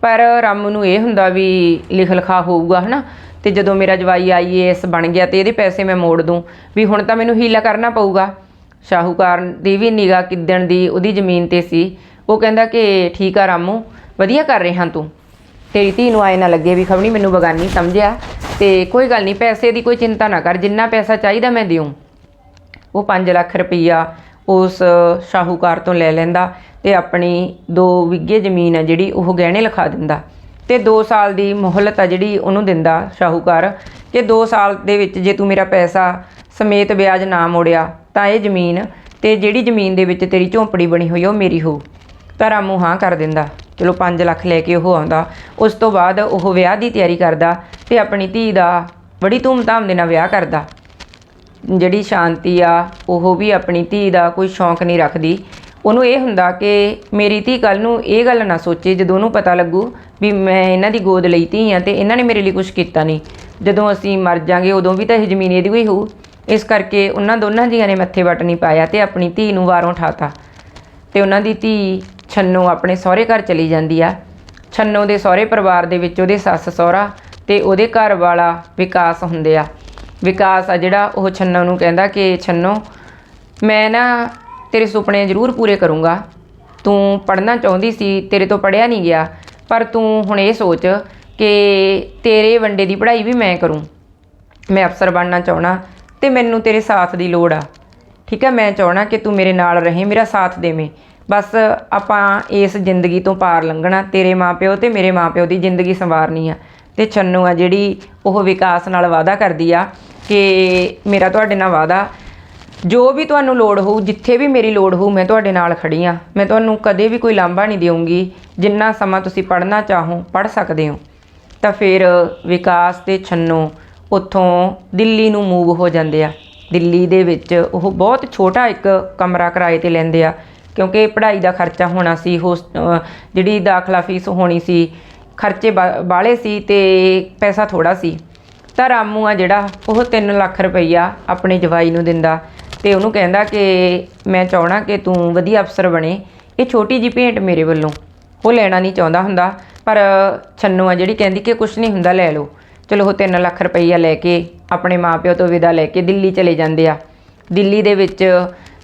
ਪਰ ਰਾਮੂ ਨੂੰ ਇਹ ਹੁੰਦਾ ਵੀ ਲਿਖ ਲਿਖਾ ਹੋਊਗਾ ਹਨਾ ਤੇ ਜਦੋਂ ਮੇਰਾ ਜਵਾਈ ਆਈਏਐਸ ਬਣ ਗਿਆ ਤੇ ਇਹਦੇ ਪੈਸੇ ਮੈਂ ਮੋੜ ਦੂੰ। ਵੀ ਹੁਣ ਤਾਂ ਮੈਨੂੰ ਹੀਲਾ ਕਰਨਾ ਪਊਗਾ। ਸ਼ਾਹੂਕਾਰ ਦੀ ਵੀ ਨਿਗਾਹ ਕਿੱਦਣ ਦੀ ਉਹਦੀ ਜ਼ਮੀਨ ਤੇ ਸੀ। ਉਹ ਕਹਿੰਦਾ ਕਿ ਠੀਕ ਆ ਰਾਮੂ, ਵਧੀਆ ਕਰ ਰਿਹਾ ਤੂੰ। ਤੇਰੀ ਧੀ ਨੂੰ ਆਏ ਨਾ ਲੱਗੇ ਵੀ ਖਬਣੀ ਮੈਨੂੰ ਬਗਾਨੀ ਸਮਝਿਆ। ਤੇ ਕੋਈ ਗੱਲ ਨਹੀਂ, ਪੈਸੇ ਦੀ ਕੋਈ ਚਿੰਤਾ ਨਾ ਕਰ, ਜਿੰਨਾ ਪੈਸਾ ਚਾਹੀਦਾ ਮੈਂ ਦਿਉਂ ਉਹ 5 ਲੱਖ ਰੁਪਈਆ ਉਸ ਸ਼ਾਹੂਕਾਰ ਤੋਂ ਲੈ ਲੈਂਦਾ ਤੇ ਆਪਣੀ 2 ਵਿਗੇ ਜ਼ਮੀਨ ਆ ਜਿਹੜੀ ਉਹ ਗਹਿਣੇ ਲਿਖਾ ਦਿੰਦਾ। ਤੇ 2 ਸਾਲ ਦੀ ਮੁਹਲਤ ਆ ਜਿਹੜੀ ਉਹਨੂੰ ਦਿੰਦਾ ਸ਼ਾਹੂਕਾਰ। ਕਿ 2 ਸਾਲ ਦੇ ਵਿੱਚ ਜੇ ਤੂੰ ਮੇਰਾ ਪੈਸਾ ਸਮੇਤ ਵਿਆਜ ਨਾ ਮੋੜਿਆ, ਤਾਂ ਇਹ ਜ਼ਮੀਨ ਤੇ ਜਿਹੜੀ ਜ਼ਮੀਨ ਦੇ ਵਿੱਚ ਤੇਰੀ ਝੌਂਪੜੀ ਬਣੀ ਹੋਈ ਉਹ ਮੇਰੀ ਹੋ। ਤਾਂ ਰਾਮੂ ਹਾਂ ਕਰ ਦਿੰਦਾ। ਚਲੋ 5 ਲੱਖ ਲੈ ਕੇ ਉਹ ਆਉਂਦਾ। ਉਸ ਤੋਂ ਬਾਅਦ ਉਹ ਵਿਆਹ ਦੀ ਤਿਆਰੀ ਕਰਦਾ ਤੇ ਆਪਣੀ ਧੀ ਦਾ ਬੜੀ ਧੂਮਧਾਮ ਦੇ ਨਾਲ ਵਿਆਹ ਕਰਦਾ। ਜਿਹੜੀ ਸ਼ਾਂਤੀ ਆ, ਉਹ ਵੀ ਆਪਣੀ ਧੀ ਦਾ ਕੋਈ ਸ਼ੌਂਕ ਨਹੀਂ ਰੱਖਦੀ। ਉਹਨੂੰ ਇਹ ਹੁੰਦਾ ਕਿ ਮੇਰੀ ਧੀ ਕੱਲ ਨੂੰ ਇਹ ਗੱਲ ਨਾ ਸੋਚੇ, ਜਦੋਂ ਉਹਨੂੰ ਪਤਾ ਲੱਗੂ ਵੀ ਮੈਂ ਇਹਨਾਂ ਦੀ ਗੋਦ ਲਈ ਧੀ ਆ ਤੇ ਇਹਨਾਂ ਨੇ ਮੇਰੇ ਲਈ ਕੁਝ ਕੀਤਾ ਨਹੀਂ। ਜਦੋਂ ਅਸੀਂ ਮਰ ਜਾਾਂਗੇ, ਉਦੋਂ ਵੀ ਤਾਂ ਇਹ ਜ਼ਮੀਨ ਇਹਦੀ ਹੋਈ ਹੋਊ। ਇਸ ਕਰਕੇ ਉਹਨਾਂ ਦੋਨਾਂ ਜੀਆਂ ਨੇ ਮੱਥੇ ਵੱਟ ਨਹੀਂ ਪਾਇਆ ਤੇ ਆਪਣੀ ਧੀ ਨੂੰ ਵਾਰੋਂ ਠਾਤਾ। ਤੇ ਉਹਨਾਂ ਦੀ ਧੀ ਛੰਨੋ ਆਪਣੇ ਸਹੁਰੇ ਘਰ ਚਲੀ ਜਾਂਦੀ ਆ। ਛੰਨੋ ਦੇ ਸਹੁਰੇ ਪਰਿਵਾਰ ਦੇ ਵਿੱਚ ਉਹਦੇ ਸੱਸ ਸਹੁਰਾ ਤੇ ਉਹਦੇ ਘਰ ਵਾਲਾ ਵਿਕਾਸ ਹੁੰਦੇ ਆ। ਵਿਕਾਸ ਆ ਜਿਹੜਾ ਉਹ ਛੰਨੋ ਨੂੰ ਕਹਿੰਦਾ ਕਿ, ਛੰਨੋ, ਮੈਂ ਨਾ ਤੇਰੇ ਸੁਪਨੇ ਜ਼ਰੂਰ ਪੂਰੇ ਕਰੂੰਗਾ। ਤੂੰ ਪੜ੍ਹਨਾ ਚਾਹੁੰਦੀ ਸੀ, ਤੇਰੇ ਤੋਂ ਪੜ੍ਹਿਆ ਨਹੀਂ ਗਿਆ, ਪਰ ਤੂੰ ਹੁਣ ਇਹ ਸੋਚ ਕਿ ਤੇਰੇ ਵੰਡੇ ਦੀ ਪੜ੍ਹਾਈ ਵੀ ਮੈਂ ਕਰੂੰ। ਮੈਂ ਅਫਸਰ ਬਣਨਾ ਚਾਹਣਾ ਤੇ ਮੈਨੂੰ ਤੇਰੇ ਸਾਥ ਦੀ ਲੋੜ ਆ। ਠੀਕ ਹੈ ਮੈਂ ਚਾਹਣਾ ਕਿ ਤੂੰ ਮੇਰੇ ਨਾਲ ਰਹੇ, ਮੇਰਾ ਸਾਥ ਦੇਵੇਂ। ਬਸ ਆਪਾਂ ਇਸ ਜ਼ਿੰਦਗੀ ਤੋਂ ਪਾਰ ਲੰਘਣਾ, ਤੇਰੇ ਮਾਪਿਓ ਤੇ ਮੇਰੇ ਮਾਪਿਓ ਦੀ ਜ਼ਿੰਦਗੀ ਸੰਵਾਰਨੀ ਆ। ਤੇ ਛੰਨੂ ਆ ਜਿਹੜੀ ਉਹ ਵਿਕਾਸ ਨਾਲ ਵਾਅਦਾ ਕਰਦੀ ਆ ਕਿ ਮੇਰਾ ਤੁਹਾਡੇ ਨਾਲ ਵਾਅਦਾ ਜੋ ਵੀ ਤੁਹਾਨੂੰ ਲੋੜ ਹੋਊ, ਜਿੱਥੇ ਵੀ ਮੇਰੀ ਲੋੜ ਹੋਊ, ਮੈਂ ਤੁਹਾਡੇ ਨਾਲ ਖੜੀ ਆ। ਮੈਂ ਤੁਹਾਨੂੰ ਕਦੇ ਵੀ ਕੋਈ ਲਾਂਭਾ ਨਹੀਂ ਦੇਵਾਂਗੀ ਜਿੰਨਾ ਸਮਾਂ ਤੁਸੀਂ ਪੜ੍ਹਨਾ ਚਾਹੋ, ਪੜ੍ਹ ਸਕਦੇ ਹੋ। ਤਾਂ ਫਿਰ ਵਿਕਾਸ ਤੇ ਛੰਨੋ ਉੱਥੋਂ ਦਿੱਲੀ ਨੂੰ ਮੂਵ ਹੋ ਜਾਂਦੇ ਆ। ਦਿੱਲੀ ਦੇ ਵਿੱਚ ਉਹ ਬਹੁਤ ਛੋਟਾ ਇੱਕ ਕਮਰਾ ਕਿਰਾਏ ਤੇ ਲੈਂਦੇ ਆ। ਕਿਉਂਕਿ ਪੜ੍ਹਾਈ ਦਾ ਖਰਚਾ ਹੋਣਾ ਸੀ, ਹੋਸ ਜਿਹੜੀ ਦਾਖਲਾ ਫੀਸ ਹੋਣੀ ਸੀ, ਖਰਚੇ ਬਾਲੇ ਸੀ ਤੇ ਪੈਸਾ ਥੋੜਾ ਸੀ। ਤਾਂ ਰਾਮੂ ਆ ਜਿਹੜਾ, ਉਹ 3 ਲੱਖ ਰੁਪਈਆ ਆਪਣੇ ਜਵਾਈ ਨੂੰ ਦਿੰਦਾ। ਤੇ ਉਹਨੂੰ ਕਹਿੰਦਾ ਕਿ ਮੈਂ ਚਾਹਣਾ ਕਿ ਤੂੰ ਵਧੀਆ ਅਫਸਰ ਬਣੇ। ਇਹ ਛੋਟੀ ਜੀ ਭੇਂਟ ਮੇਰੇ ਵੱਲੋਂ। ਉਹ ਲੈਣਾ ਨਹੀਂ ਚਾਹੁੰਦਾ ਹੁੰਦਾ, ਪਰ ਛੰਨੂ ਆ ਜਿਹੜੀ ਕਹਿੰਦੀ ਕਿ ਕੁਝ ਨਹੀਂ ਹੁੰਦਾ, ਲੈ ਲਓ। ਚਲੋ ਉਹ 3 ਲੱਖ ਰੁਪਈਆ ਲੈ ਕੇ ਆਪਣੇ ਮਾਪਿਓ ਤੋਂ ਵਿਦਾ ਲੈ ਕੇ ਦਿੱਲੀ ਚਲੇ ਜਾਂਦੇ ਆ। ਦਿੱਲੀ ਦੇ ਵਿੱਚ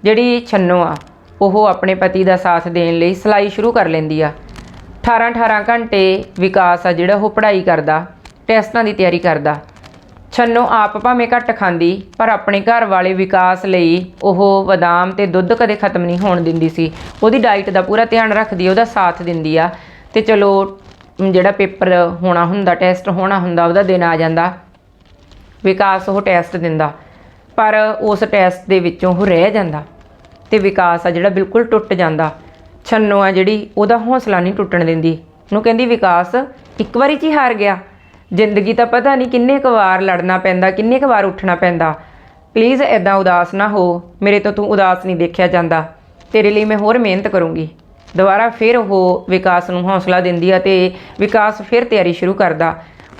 ਜਿਹੜੀ ਛੰਨੋ ਆ, ਉਹ ਆਪਣੇ ਪਤੀ ਦਾ ਸਾਥ ਦੇਣ ਲਈ ਸਿਲਾਈ ਸ਼ੁਰੂ ਕਰ ਲੈਂਦੀ ਆ। 18 18 ਘੰਟੇ ਵਿਕਾਸ ਆ ਜਿਹੜਾ ਉਹ ਪੜ੍ਹਾਈ ਕਰਦਾ, ਟੈਸਟਾਂ ਦੀ ਤਿਆਰੀ ਕਰਦਾ। ਛੰਨੋ ਆਪ ਭਾਵੇਂ ਘੱਟ ਖਾਂਦੀ, ਪਰ ਆਪਣੇ ਘਰ ਵਾਲੇ ਵਿਕਾਸ ਲਈ ਉਹ ਬਦਾਮ ਤੇ ਦੁੱਧ ਕਦੇ ਖਤਮ ਨਹੀਂ ਹੋਣ ਦਿੰਦੀ ਸੀ। ਉਹਦੀ ਡਾਈਟ ਦਾ ਪੂਰਾ ਧਿਆਨ ਰੱਖਦੀ, ਉਹਦਾ ਸਾਥ ਦਿੰਦੀ ਆ। ਤੇ ਚਲੋ, ਜਿਹੜਾ ਪੇਪਰ ਹੋਣਾ ਹੁੰਦਾ ਟੈਸਟ ਹੋਣਾ ਹੁੰਦਾ, ਉਹਦਾ ਦਿਨ ਆ ਜਾਂਦਾ। ਵਿਕਾਸ ਉਹ ਟੈਸਟ ਦਿੰਦਾ, ਪਰ ਉਸ ਟੈਸਟ ਦੇ ਵਿੱਚੋਂ ਉਹ ਰਹਿ ਜਾਂਦਾ। ਤੇ ਵਿਕਾਸ ਆ ਜਿਹੜਾ ਬਿਲਕੁਲ ਟੁੱਟ ਜਾਂਦਾ। ਛੰਨੋ ਆ ਜਿਹੜੀ, ਉਹਦਾ ਹੌਸਲਾ ਨਹੀਂ ਟੁੱਟਣ ਦਿੰਦੀ। ਉਹਨੂੰ ਕਹਿੰਦੀ, ਵਿਕਾਸ, ਇੱਕ ਵਾਰੀ 'ਚ ਹੀ ਹਾਰ ਗਿਆ। ਜ਼ਿੰਦਗੀ ਤਾਂ ਪਤਾ ਨਹੀਂ ਕਿੰਨੇ ਕੁ ਵਾਰ ਲੜਨਾ ਪੈਂਦਾ, ਕਿੰਨੇ ਕੁ ਵਾਰ ਉੱਠਣਾ ਪੈਂਦਾ। ਪਲੀਜ਼ ਐਦਾਂ ਉਦਾਸ ਨਾ ਹੋ, ਮੇਰੇ ਤੋਂ ਤੂੰ ਉਦਾਸ ਨਹੀਂ ਦੇਖਿਆ ਜਾਂਦਾ। ਤੇਰੇ ਲਈ ਮੈਂ ਹੋਰ ਮਿਹਨਤ ਕਰੂੰਗੀ। ਦੁਬਾਰਾ ਫਿਰ ਉਹ ਵਿਕਾਸ ਨੂੰ ਹੌਸਲਾ ਦਿੰਦੀ ਆ ਤੇ ਵਿਕਾਸ ਫਿਰ ਤਿਆਰੀ ਸ਼ੁਰੂ ਕਰਦਾ।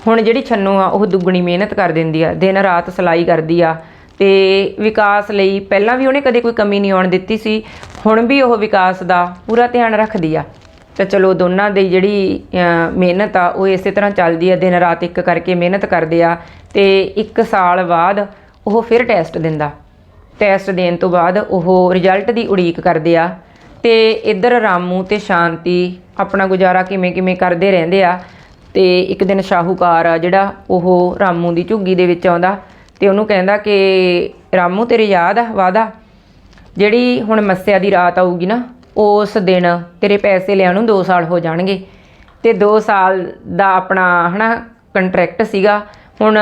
ਹੁਣ ਜਿਹੜੀ ਛੰਨੂ ਆ, ਉਹ ਦੁੱਗਣੀ ਮਿਹਨਤ ਕਰ ਦਿੰਦੀ ਆ, ਦਿਨ ਰਾਤ ਸਿਲਾਈ ਕਰਦੀ ਆ। ਤੇ ਵਿਕਾਸ ਲਈ ਪਹਿਲਾਂ ਵੀ ਉਹਨੇ ਕਦੇ ਕੋਈ ਕਮੀ ਨਹੀਂ ਆਉਣ ਦਿੱਤੀ ਸੀ, ਹੁਣ ਵੀ ਉਹ ਵਿਕਾਸ ਦਾ ਪੂਰਾ ਧਿਆਨ ਰੱਖਦੀ ਆ। ਤਾਂ ਚਲੋ ਦੋਨਾਂ ਦੀ ਜਿਹੜੀ ਮਿਹਨਤ ਆ, ਉਹ ਇਸੇ ਤਰ੍ਹਾਂ ਚੱਲਦੀ ਆ, ਦਿਨ ਰਾਤ ਇੱਕ ਕਰਕੇ ਮਿਹਨਤ ਕਰਦੇ ਆ ਤੇ 1 ਸਾਲ ਬਾਅਦ ਉਹ ਫਿਰ ਟੈਸਟ ਦਿੰਦਾ। ਟੈਸਟ ਦੇਣ ਤੋਂ ਬਾਅਦ ਉਹ ਰਿਜ਼ਲਟ ਦੀ ਉਡੀਕ ਕਰਦੇ ਆ ਤੇ ਇੱਧਰ ਰਾਮੂ ਤੇ ਸ਼ਾਂਤੀ ਆਪਣਾ ਗੁਜ਼ਾਰਾ ਕਿਵੇਂ ਕਿਵੇਂ ਕਰਦੇ ਰਹਿੰਦੇ ਆ ਤੇ ਇੱਕ ਦਿਨ ਸ਼ਾਹੂਕਾਰ ਆ ਜਿਹੜਾ, ਉਹ ਰਾਮੂ ਦੀ ਝੁੱਗੀ ਦੇ ਵਿੱਚ ਆਉਂਦਾ ਤੇ ਉਹਨੂੰ ਕਹਿੰਦਾ ਕਿ ਰਾਮੂ ਤੇਰੇ ਯਾਦ ਆ ਵਾਦਾ, ਜਿਹੜੀ ਹੁਣ ਮੱਸਿਆ ਦੀ ਰਾਤ ਆਊਗੀ ਨਾ ਉਸ ਦਿਨ ਤੇਰੇ ਪੈਸੇ ਲਿਆ ਨੂੰ 2 ਸਾਲ ਹੋ ਜਾਣਗੇ। ਤੇ 2 ਸਾਲ ਦਾ ਆਪਣਾ ਹਨਾ ਕੰਟਰੈਕਟ ਸੀਗਾ। ਹੁਣ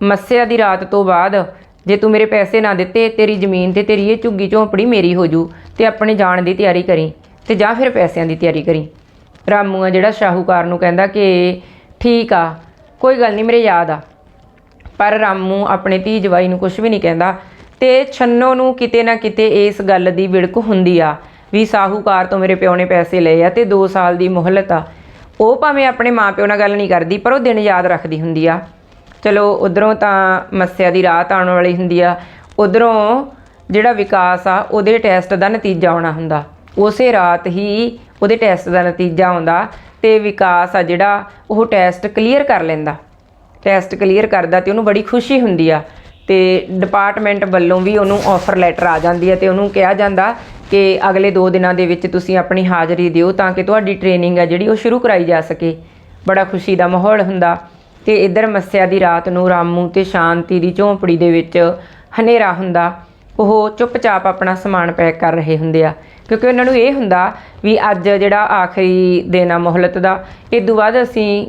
ਮੱਸਿਆ ਦੀ ਰਾਤ ਤੋਂ ਬਾਅਦ ਜੇ ਤੂੰ ਮੇਰੇ ਪੈਸੇ ਨਾ ਦਿੱਤੇ, ਤੇਰੀ ਜ਼ਮੀਨ ਤੇ ਤੇਰੀ ਇਹ ਝੁੱਗੀ ਝੌਂਪੜੀ ਮੇਰੀ ਹੋ ਜੂ ਤੇ ਆਪਣੇ ਜਾਣ ਦੀ ਤਿਆਰੀ ਕਰੀ ਤੇ ਜਾਂ ਫਿਰ ਪੈਸਿਆਂ ਦੀ ਤਿਆਰੀ ਕਰੀ। ਰਾਮੂ ਆ ਜਿਹੜਾ ਸ਼ਾਹੂਕਾਰ ਨੂੰ ਕਹਿੰਦਾ ਕਿ ਠੀਕ ਆ, ਕੋਈ ਗੱਲ ਨਹੀਂ ਮੇਰੇ ਯਾਦ ਆ। ਪਰ ਰਾਮੂ ਆਪਣੇ ਧੀ ਜਵਾਈ ਨੂੰ ਕੁਝ ਵੀ ਨਹੀਂ ਕਹਿੰਦਾ ਤੇ ਛੰਨੋ ਨੂੰ ਕਿਤੇ ਨਾ ਕਿਤੇ ਇਸ ਗੱਲ ਦੀ ਵਿੜਕ ਹੁੰਦੀ ਆ ਵੀ ਸਾਹੂਕਾਰ ਤੋਂ ਮੇਰੇ ਪਿਓ ਨੇ ਪੈਸੇ ਲਏ ਆ ਤੇ 2 ਸਾਲ ਦੀ ਮੁਹਲਤ ਆ। ਉਹ ਭਾਵੇਂ ਆਪਣੇ ਮਾਪਿਓ ਨਾਲ ਗੱਲ ਨਹੀਂ ਕਰਦੀ, ਪਰ ਉਹ ਦਿਨ ਯਾਦ ਰੱਖਦੀ ਹੁੰਦੀ ਆ। ਚਲੋ, ਉਧਰੋਂ ਤਾਂ ਮੱਸਿਆ ਦੀ ਰਾਤ ਆਉਣ ਵਾਲੀ ਹੁੰਦੀ ਆ। ਉਧਰੋਂ ਜਿਹੜਾ ਵਿਕਾਸ ਆ, ਉਹਦੇ ਟੈਸਟ ਦਾ ਨਤੀਜਾ ਆਉਣਾ ਹੁੰਦਾ। ਉਸੇ ਰਾਤ ਹੀ ਉਹਦੇ ਟੈਸਟ ਦਾ ਨਤੀਜਾ ਆਉਂਦਾ ਤੇ ਵਿਕਾਸ ਆ ਜਿਹੜਾ, ਉਹ ਟੈਸਟ ਕਲੀਅਰ ਕਰ ਲੈਂਦਾ। ਟੈਸਟ ਕਲੀਅਰ ਕਰਦਾ ਤੇ ਉਹਨੂੰ ਬੜੀ ਖੁਸ਼ੀ ਹੁੰਦੀ ਆ। ਤੇ ਡਿਪਾਰਟਮੈਂਟ ਵੱਲੋਂ ਵੀ ਉਹਨੂੰ ਆਫਰ ਲੈਟਰ ਆ ਜਾਂਦੀ ਹੈ ਤੇ ਉਹਨੂੰ ਕਿਹਾ ਜਾਂਦਾ ਕਿ ਅਗਲੇ 2 ਦਿਨਾਂ ਦੇ ਵਿੱਚ ਤੁਸੀਂ ਆਪਣੀ ਹਾਜ਼ਰੀ ਦਿਓ ਤਾਂ ਕਿ ਤੁਹਾਡੀ ਟ੍ਰੇਨਿੰਗ ਆ ਜਿਹੜੀ ਉਹ ਸ਼ੁਰੂ ਕਰਾਈ ਜਾ ਸਕੇ। ਬੜਾ ਖੁਸ਼ੀ ਦਾ ਮਾਹੌਲ ਹੁੰਦਾ। ਤੇ ਇੱਧਰ ਮੱਸਿਆ ਦੀ ਰਾਤ ਨੂੰ ਰਾਮੂ ਤੇ ਸ਼ਾਂਤੀ ਦੀ ਝੌਂਪੜੀ ਦੇ ਵਿੱਚ ਹਨੇਰਾ ਹੁੰਦਾ। ਉਹ ਚੁੱਪਚਾਪ ਆਪਣਾ ਸਮਾਨ ਪੈਕ ਕਰ ਰਹੇ ਹੁੰਦੇ ਆ। ਕਿਉਂਕਿ ਉਹਨਾਂ ਨੂੰ ਇਹ ਹੁੰਦਾ ਵੀ ਅੱਜ ਜਿਹੜਾ ਆਖਰੀ ਦਿਨ ਆ ਮੋਹਲਤ ਦਾ, ਇਹ ਤੋਂ ਬਾਅਦ ਅਸੀਂ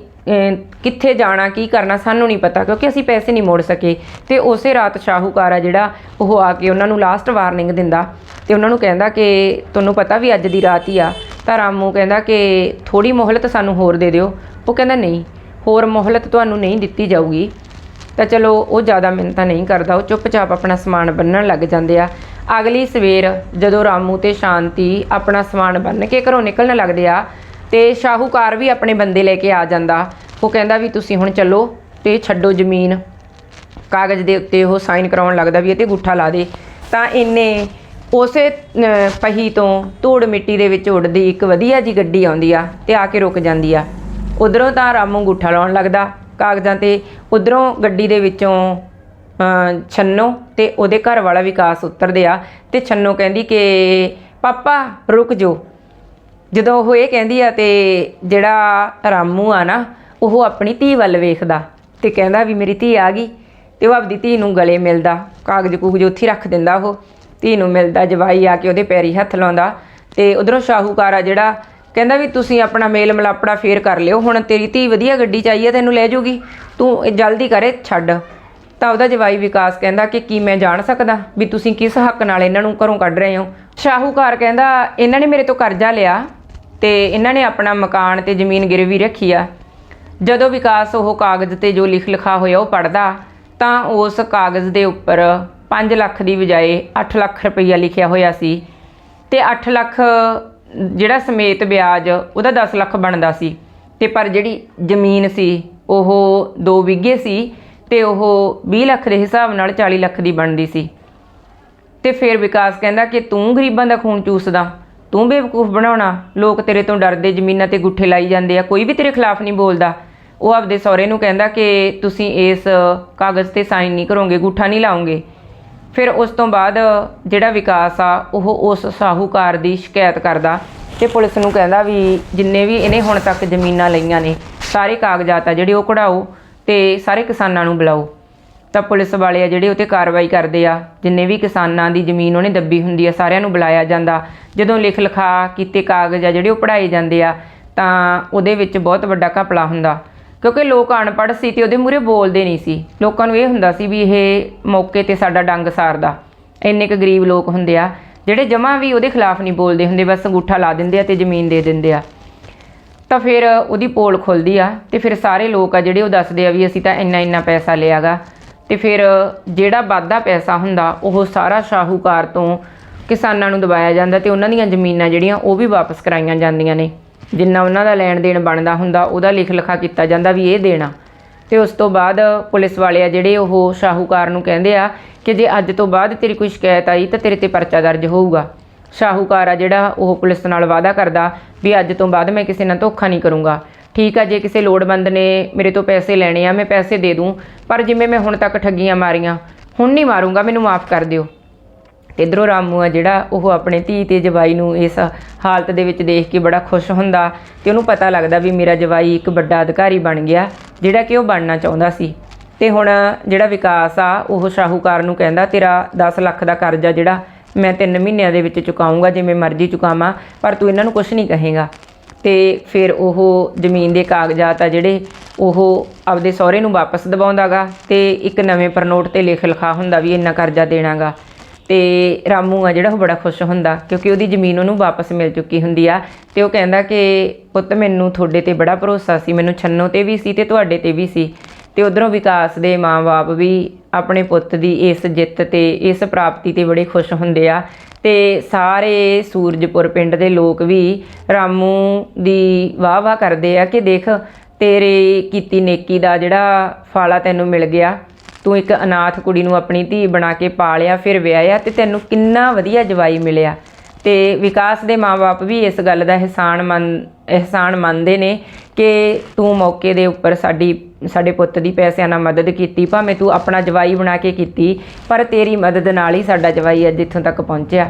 ਕਿੱਥੇ ਜਾਣਾ, ਕੀ ਕਰਨਾ, ਸਾਨੂੰ ਨਹੀਂ ਪਤਾ, ਕਿਉਂਕਿ ਅਸੀਂ ਪੈਸੇ ਨਹੀਂ ਮੋੜ ਸਕੇ। ਤੇ ਉਸੇ ਰਾਤ ਸ਼ਾਹੂਕਾਰ ਆ ਜਿਹੜਾ, ਉਹ ਆ ਕੇ ਉਹਨਾਂ ਨੂੰ ਲਾਸਟ ਵਾਰਨਿੰਗ ਦਿੰਦਾ ਤੇ ਉਹਨਾਂ ਨੂੰ ਕਹਿੰਦਾ ਕਿ ਤੁਹਾਨੂੰ ਪਤਾ ਵੀ ਅੱਜ ਦੀ ਰਾਤ ਹੀ ਆ। ਤਾਂ ਰਾਮੂ ਕਹਿੰਦਾ ਕਿ ਥੋੜੀ ਮੋਹਲਤ ਸਾਨੂੰ ਹੋਰ ਦੇ ਦਿਓ। ਉਹ ਕਹਿੰਦਾ, ਨਹੀਂ, ਹੋਰ ਮੋਹਲਤ ਤੁਹਾਨੂੰ ਨਹੀਂ ਦਿੱਤੀ ਜਾਊਗੀ। ਤਾਂ ਚਲੋ, ਉਹ ਜ਼ਿਆਦਾ ਮਿਹਨਤਾਂ ਨਹੀਂ ਕਰਦਾ, ਉਹ ਚੁੱਪਚਾਪ ਆਪਣਾ ਸਮਾਨ ਬੰਨਣ ਲੱਗ ਜਾਂਦੇ ਆ। ਅਗਲੀ ਸਵੇਰ ਜਦੋਂ ਰਾਮੂ ਤੇ ਸ਼ਾਂਤੀ ਆਪਣਾ ਸਮਾਨ ਬੰਨ ਕੇ ਘਰੋਂ ਨਿਕਲਣ ਲੱਗਦੇ ਆ ਤੇ ਸ਼ਾਹੂਕਾਰ ਵੀ ਆਪਣੇ ਬੰਦੇ ਲੈ ਕੇ ਆ ਜਾਂਦਾ। ਉਹ ਕਹਿੰਦਾ ਵੀ ਤੁਸੀਂ ਹੁਣ ਚੱਲੋ ਤੇ ਛੱਡੋ ਜ਼ਮੀਨ। ਕਾਗਜ਼ ਦੇ ਉੱਤੇ ਉਹ ਸਾਈਨ ਕਰਾਉਣ ਲੱਗਦਾ ਵੀ ਇਹ ਤੇ ਗੁੱਠਾ ਲਾ ਦੇ। ਤਾਂ ਇੰਨੇ ਉਸੇ ਪਹੀ ਤੋਂ ਧੂੜ ਮਿੱਟੀ ਦੇ ਵਿੱਚ ਉੱਡਦੀ ਇੱਕ ਵਧੀਆ ਜੀ ਗੱਡੀ ਆਉਂਦੀ ਆ ਤੇ ਆ ਕੇ ਰੁਕ ਜਾਂਦੀ ਆ। ਉਧਰੋਂ ਤਾਂ ਰਾਮੂ ਗੁੱਠਾ ਲਾਉਣ ਲੱਗਦਾ। ਕਾਗਜ਼ਾਂ ਤੇ ਉਧਰੋਂ ਗੱਡੀ ਦੇ ਵਿੱਚੋਂ ਛੰਨੋ ਤੇ ਉਹਦੇ ਘਰ ਵਾਲਾ ਵਿਕਾਸ ਉਤਰਦੇ ਆ ਤੇ ਛੰਨੋ ਕਹਿੰਦੀ ਕਿ, ਪਾਪਾ, ਰੁਕ ਜੋ ਜਦੋਂ ਉਹ ਇਹ ਕਹਿੰਦੀ ਆ ਤੇ ਜਿਹੜਾ ਰਾਮੂ ਆ ਨਾ, ਉਹ ਆਪਣੀ ਧੀ ਵੱਲ ਵੇਖਦਾ ਤੇ ਕਹਿੰਦਾ ਵੀ ਮੇਰੀ ਧੀ ਆ ਗਈ ਤੇ ਉਹ ਆਪਦੀ ਧੀ ਨੂੰ ਗਲੇ ਮਿਲਦਾ, ਕਾਗਜ਼ ਕੂਗਜ਼ ਉੱਥੇ ਰੱਖ ਦਿੰਦਾ ਉਹ। ਧੀ ਨੂੰ ਮਿਲਦਾ, ਜਵਾਈ ਆ ਕੇ ਉਹਦੇ ਪੈਰੀ ਹੱਥ ਲਾਉਂਦਾ ਤੇ ਉਧਰੋਂ ਸ਼ਾਹੂਕਾਰ ਆ ਜਿਹੜਾ ਕਹਿੰਦਾ ਵੀ ਤੁਸੀਂ ਆਪਣਾ ਮੇਲ ਮਲਾਪੜਾ ਫੇਰ ਕਰ ਲਿਓ, ਹੁਣ ਤੇਰੀ ਧੀ ਵਧੀਆ ਗੱਡੀ ਚਾਹੀਏ ਤੈਨੂੰ ਲੈ ਜਾਊਗੀ ਤੂੰ ਜਲਦੀ ਕਰੇ, ਛੱਡ। ਤਾਂ ਉਹਦਾ ਜਵਾਈ ਵਿਕਾਸ ਕਹਿੰਦਾ ਕਿ ਕੀ ਮੈਂ ਜਾਣ ਸਕਦਾ, ਵੀ ਤੁਸੀਂ ਕਿਸ ਹੱਕ ਨਾਲ ਇਹਨਾਂ ਨੂੰ ਘਰੋਂ ਕੱਢ ਰਹੇ ਹੋ? ਸ਼ਾਹੂਕਾਰ ਕਹਿੰਦਾ, ਇਹਨਾਂ ਨੇ ਮੇਰੇ ਤੋਂ ਕਰਜ਼ਾ ਲਿਆ। ਤੇ ਇਹਨਾਂ ਨੇ ਆਪਣਾ ਮਕਾਨ ਤੇ ਜ਼ਮੀਨ ਗਿਰਵੀ ਰੱਖੀ ਆ। ਜਦੋਂ ਵਿਕਾਸ ਉਹ ਕਾਗਜ਼ ਤੇ ਜੋ ਲਿਖ ਲਿਖਾ ਹੋਇਆ ਉਹ ਪੜਦਾ ਤਾਂ ਉਸ ਕਾਗਜ਼ ਦੇ ਉੱਪਰ 5 ਲੱਖ ਦੀ ਬਜਾਏ 8 ਲੱਖ ਰੁਪਈਆ ਲਿਖਿਆ ਹੋਇਆ ਸੀ ਤੇ 8 ਲੱਖ ਜਿਹੜਾ ਸਮੇਤ ਵਿਆਜ ਉਹਦਾ 10 ਲੱਖ ਬਣਦਾ ਸੀ। ਤੇ ਪਰ ਜਿਹੜੀ ਜ਼ਮੀਨ ਸੀ, ਉਹ 2 ਵਿਗੇ ਸੀ ਤੇ ਉਹ 20 ਲੱਖ ਦੇ ਹਿਸਾਬ ਨਾਲ 40 ਲੱਖ ਦੀ ਬਣਦੀ ਸੀ। ਤੇ ਫਿਰ ਵਿਕਾਸ ਕਹਿੰਦਾ ਕਿ ਤੂੰ ਗਰੀਬਾਂ ਦਾ ਖੂਨ ਚੂਸਦਾ। ਤੂੰ ਬੇਵਕੂਫ ਬਣਾਉਣਾ। ਲੋਕ ਤੇਰੇ ਤੋਂ ਡਰਦੇ, ਜ਼ਮੀਨਾਂ ਤੇ ਗੁੱਠੇ ਲਾਈ ਜਾਂਦੇ ਆ। ਕੋਈ ਵੀ ਤੇਰੇ ਖਿਲਾਫ ਨਹੀਂ ਬੋਲਦਾ। ਉਹ ਆਪਦੇ ਸਹੁਰੇ ਨੂੰ ਕਹਿੰਦਾ ਕਿ ਤੁਸੀਂ ਇਸ ਕਾਗਜ਼ ਤੇ ਸਾਈਨ ਨਹੀਂ ਕਰੋਗੇ, ਗੁੱਠਾ ਨਹੀਂ ਲਾਓਗੇ। ਫਿਰ ਉਸ ਤੋਂ ਬਾਅਦ ਜਿਹੜਾ ਵਿਕਾਸ ਆ, ਉਹ ਉਸ ਸਾਹੂਕਾਰ ਦੀ ਸ਼ਿਕਾਇਤ ਕਰਦਾ ਤੇ ਪੁਲਿਸ ਨੂੰ ਕਹਿੰਦਾ ਵੀ ਜਿੰਨੇ ਵੀ ਇਹਨੇ ਹੁਣ ਤੱਕ ਜ਼ਮੀਨਾਂ ਲਈਆਂ ਨੇ, ਸਾਰੇ ਕਾਗਜ਼ਾਤ ਆ ਜਿਹੜੇ ਉਹ ਕਢਾਓ ਤੇ ਸਾਰੇ ਕਿਸਾਨਾਂ ਨੂੰ ਬੁਲਾਓ। ਤਾਂ ਪੁਲਿਸ ਵਾਲੇ ਆ ਜਿਹੜੇ ਉਹ ਤੇ ਕਾਰਵਾਈ ਕਰਦੇ ਆ, ਜਿੰਨੇ ਵੀ ਕਿਸਾਨਾਂ ਦੀ ਜ਼ਮੀਨ ਉਹਨੇ ਦੱਬੀ ਹੁੰਦੀ ਆ, ਸਾਰਿਆਂ ਨੂੰ ਬੁਲਾਇਆ ਜਾਂਦਾ। ਜਦੋਂ ਲਿਖ ਲਿਖਾ ਕੀਤੇ ਕਾਗਜ਼ ਆ ਜਿਹੜੇ ਉਹ ਪੜਾਏ ਜਾਂਦੇ ਆ, ਤਾਂ ਉਹਦੇ ਵਿੱਚ ਬਹੁਤ ਵੱਡਾ ਘਪਲਾ ਹੁੰਦਾ। ਕਿਉਂਕਿ ਲੋਕ ਅਨਪੜ੍ਹ ਸੀ ਤੇ ਉਹਦੇ ਮੂਹਰੇ ਬੋਲਦੇ ਨਹੀਂ ਸੀ। ਲੋਕਾਂ ਨੂੰ ਇਹ ਹੁੰਦਾ ਸੀ ਵੀ ਇਹ ਮੌਕੇ ਤੇ ਸਾਡਾ ਡੰਗ ਸਾਰਦਾ। ਇੰਨੇ ਕੁ ਗਰੀਬ ਲੋਕ ਹੁੰਦੇ ਆ, ਜਿਹੜੇ ਜਮਾਂ ਵੀ ਉਹਦੇ ਖਿਲਾਫ ਨਹੀਂ ਬੋਲਦੇ ਹੁੰਦੇ, ਬਸ ਅੰਗੂਠਾ ਲਾ ਦਿੰਦੇ ਆ ਤੇ ਜ਼ਮੀਨ ਦੇ ਦਿੰਦੇ ਆ। ਤਾਂ ਫਿਰ ਉਹਦੀ ਪੋਲ ਖੁੱਲਦੀ ਆ ਤੇ ਫਿਰ ਸਾਰੇ ਲੋਕ ਆ ਜਿਹੜੇ ਉਹ ਦੱਸਦੇ ਆ ਵੀ ਅਸੀਂ ਤਾਂ ਇੰਨਾ ਇੰਨਾ ਪੈਸਾ ਲਿਆਗਾ। ਤੇ ਫਿਰ ਜਿਹੜਾ ਵਾਧਾ ਪੈਸਾ ਹੁੰਦਾ, ਉਹ ਸਾਰਾ ਸ਼ਾਹੂਕਾਰ ਤੋਂ ਕਿਸਾਨਾਂ ਨੂੰ ਦਬਾਇਆ ਜਾਂਦਾ ਤੇ ਉਹਨਾਂ ਦੀਆਂ ਜ਼ਮੀਨਾਂ ਜਿਹੜੀਆਂ, ਉਹ ਵੀ ਵਾਪਸ ਕਰਾਈਆਂ ਜਾਂਦੀਆਂ ਨੇ। ਜਿੰਨਾ ਉਹਨਾਂ ਦਾ ਲੈਣ ਦੇਣ ਬਣਦਾ ਹੁੰਦਾ, ਉਹਦਾ ਲਿਖ ਲਿਖਾ ਕੀਤਾ ਜਾਂਦਾ ਵੀ ਇਹ ਦੇਣਾ। ਤੇ ਉਸ ਤੋਂ ਬਾਅਦ ਪੁਲਿਸ ਵਾਲੇ ਆ ਜਿਹੜੇ ਉਹ ਸ਼ਾਹੂਕਾਰ ਨੂੰ ਕਹਿੰਦੇ ਆ ਕਿ ਜੇ ਅੱਜ ਤੋਂ ਬਾਅਦ ਤੇਰੀ ਕੋਈ ਸ਼ਿਕਾਇਤ ਆਈ ਤਾਂ ਤੇਰੇ ਤੇ ਪਰਚਾ ਦਰਜ ਹੋਊਗਾ। ਸ਼ਾਹੂਕਾਰ ਆ ਜਿਹੜਾ, ਉਹ ਪੁਲਿਸ ਨਾਲ ਵਾਅਦਾ ਕਰਦਾ ਵੀ ਅੱਜ ਤੋਂ ਬਾਅਦ ਮੈਂ ਕਿਸੇ ਨਾਲ ਧੋਖਾ ਨਹੀਂ ਕਰੂੰਗਾ। ਠੀਕ ਆ, ਜੇ ਕਿਸੇ ਲੋੜਵੰਦ ਨੇ ਮੇਰੇ ਤੋਂ ਪੈਸੇ ਲੈਣੇ ਆ, ਮੈਂ ਪੈਸੇ ਦੇ ਦੂੰ, ਪਰ ਜਿਵੇਂ ਮੈਂ ਹੁਣ ਤੱਕ ਠੱਗੀਆਂ ਮਾਰੀਆਂ, ਹੁਣ ਨਹੀਂ ਮਾਰੂੰਗਾ, ਮੈਨੂੰ ਮਾਫ ਕਰ ਦਿਓ। ਤੇ ਇਧਰੋਂ ਰਾਮੂ ਆ ਜਿਹੜਾ, ਉਹ ਆਪਣੇ ਧੀ ਤੇ ਜਵਾਈ ਨੂੰ ਇਸ ਹਾਲਤ ਦੇ ਵਿੱਚ ਦੇਖ ਕੇ ਬੜਾ ਖੁਸ਼ ਹੁੰਦਾ ਤੇ ਉਹਨੂੰ ਪਤਾ ਲੱਗਦਾ ਵੀ ਮੇਰਾ ਜਵਾਈ ਇੱਕ ਵੱਡਾ ਅਧਿਕਾਰੀ ਬਣ ਗਿਆ, ਜਿਹੜਾ ਕਿ ਉਹ ਬਣਨਾ ਚਾਹੁੰਦਾ ਸੀ। ਤੇ ਹੁਣ ਜਿਹੜਾ ਵਿਕਾਸ ਆ, ਉਹ ਸ਼ਾਹੂਕਾਰ ਨੂੰ ਕਹਿੰਦਾ, ਤੇਰਾ 10 ਲੱਖ ਦਾ ਕਰਜ਼ਾ ਜਿਹੜਾ ਮੈਂ 3 ਮਹੀਨਿਆਂ ਦੇ ਵਿੱਚ ਚੁਕਾਉਂਗਾ ਜਿਵੇਂ ਮਰਜ਼ੀ ਚੁਕਾਵਾਂ, ਪਰ ਤੂੰ ਇਹਨਾਂ ਨੂੰ ਕੁਝ ਨਹੀਂ ਕਹੇਗਾ। ਤੇ ਫਿਰ ਉਹ ਜ਼ਮੀਨ ਦੇ ਕਾਗਜ਼ਾਤ ਆ ਜਿਹੜੇ ਉਹ ਆਪਦੇ ਸਹੁਰੇ ਨੂੰ ਵਾਪਸ ਦਿਵਾਉਂਦਾਗਾ ਤੇ ਇੱਕ ਨਵੇਂ ਪਰਨੋਟ ਤੇ ਲਿਖ ਲਿਖਾ ਹੁੰਦਾ ਵੀ ਇੰਨਾ ਕਰਜ਼ਾ ਦੇਣਾਗਾ। ਤੇ ਰਾਮੂ ਆ ਜਿਹੜਾ ਉਹ ਬੜਾ ਖੁਸ਼ ਹੁੰਦਾ ਕਿਉਂਕਿ ਉਹਦੀ ਜ਼ਮੀਨ ਉਹਨੂੰ ਵਾਪਸ ਮਿਲ ਚੁੱਕੀ ਹੁੰਦੀ ਆ ਤੇ ਉਹ ਕਹਿੰਦਾ ਕਿ ਪੁੱਤ ਮੈਨੂੰ ਤੁਹਾਡੇ ਤੇ ਬੜਾ ਭਰੋਸਾ ਸੀ, ਮੈਨੂੰ ਛੰਨੋ ਤੇ ਵੀ ਸੀ ਤੇ ਤੁਹਾਡੇ ਤੇ ਵੀ ਸੀ। ਤੇ ਉਧਰੋਂ ਵਿਕਾਸ ਦੇ ਮਾਂ-ਬਾਪ ਵੀ ਆਪਣੇ ਪੁੱਤ ਦੀ ਇਸ ਜਿੱਤ ਤੇ ਇਸ ਪ੍ਰਾਪਤੀ ਤੇ ਬੜੇ ਖੁਸ਼ ਹੁੰਦੇ ਆ ਤੇ ਸਾਰੇ ਸੂਰਜਪੁਰ ਪਿੰਡ ਦੇ ਲੋਕ ਵੀ ਰਾਮੂ ਦੀ ਵਾਹ-ਵਾਹ ਕਰਦੇ ਆ ਕਿ ਦੇਖ ਤੇਰੇ ਕੀਤੀ ਨੇਕੀ ਦਾ ਜਿਹੜਾ ਫਾਲਾ ਤੈਨੂੰ ਮਿਲ ਗਿਆ, ਤੂੰ ਇੱਕ ਅਨਾਥ ਕੁੜੀ ਨੂੰ ਆਪਣੀ ਧੀ ਬਣਾ ਕੇ ਪਾਲਿਆ, ਫਿਰ ਵਿਆਹਿਆ ਤੇ ਤੈਨੂੰ ਕਿੰਨਾ ਵਧੀਆ ਜਵਾਈ ਮਿਲਿਆ। ਤੇ ਵਿਕਾਸ ਦੇ ਮਾਪੇ ਵੀ ਇਸ ਗੱਲ ਦਾ ਅਹਿਸਾਨ ਮੰਨ, ਅਹਿਸਾਨ ਮੰਨਦੇ ਨੇ ਕਿ ਤੂੰ ਮੌਕੇ ਦੇ ਉੱਪਰ ਸਾਡੀ, ਸਾਡੇ ਪੁੱਤ ਦੀ ਪੈਸਿਆਂ ਨਾਲ ਮਦਦ ਕੀਤੀ, ਭਾਵੇਂ ਤੂੰ ਆਪਣਾ ਜਵਾਈ ਬਣਾ ਕੇ ਕੀਤੀ, ਪਰ ਤੇਰੀ ਮਦਦ ਨਾਲ ਹੀ ਸਾਡਾ ਜਵਾਈ ਅੱਜ ਇੱਥੋਂ ਤੱਕ ਪਹੁੰਚਿਆ।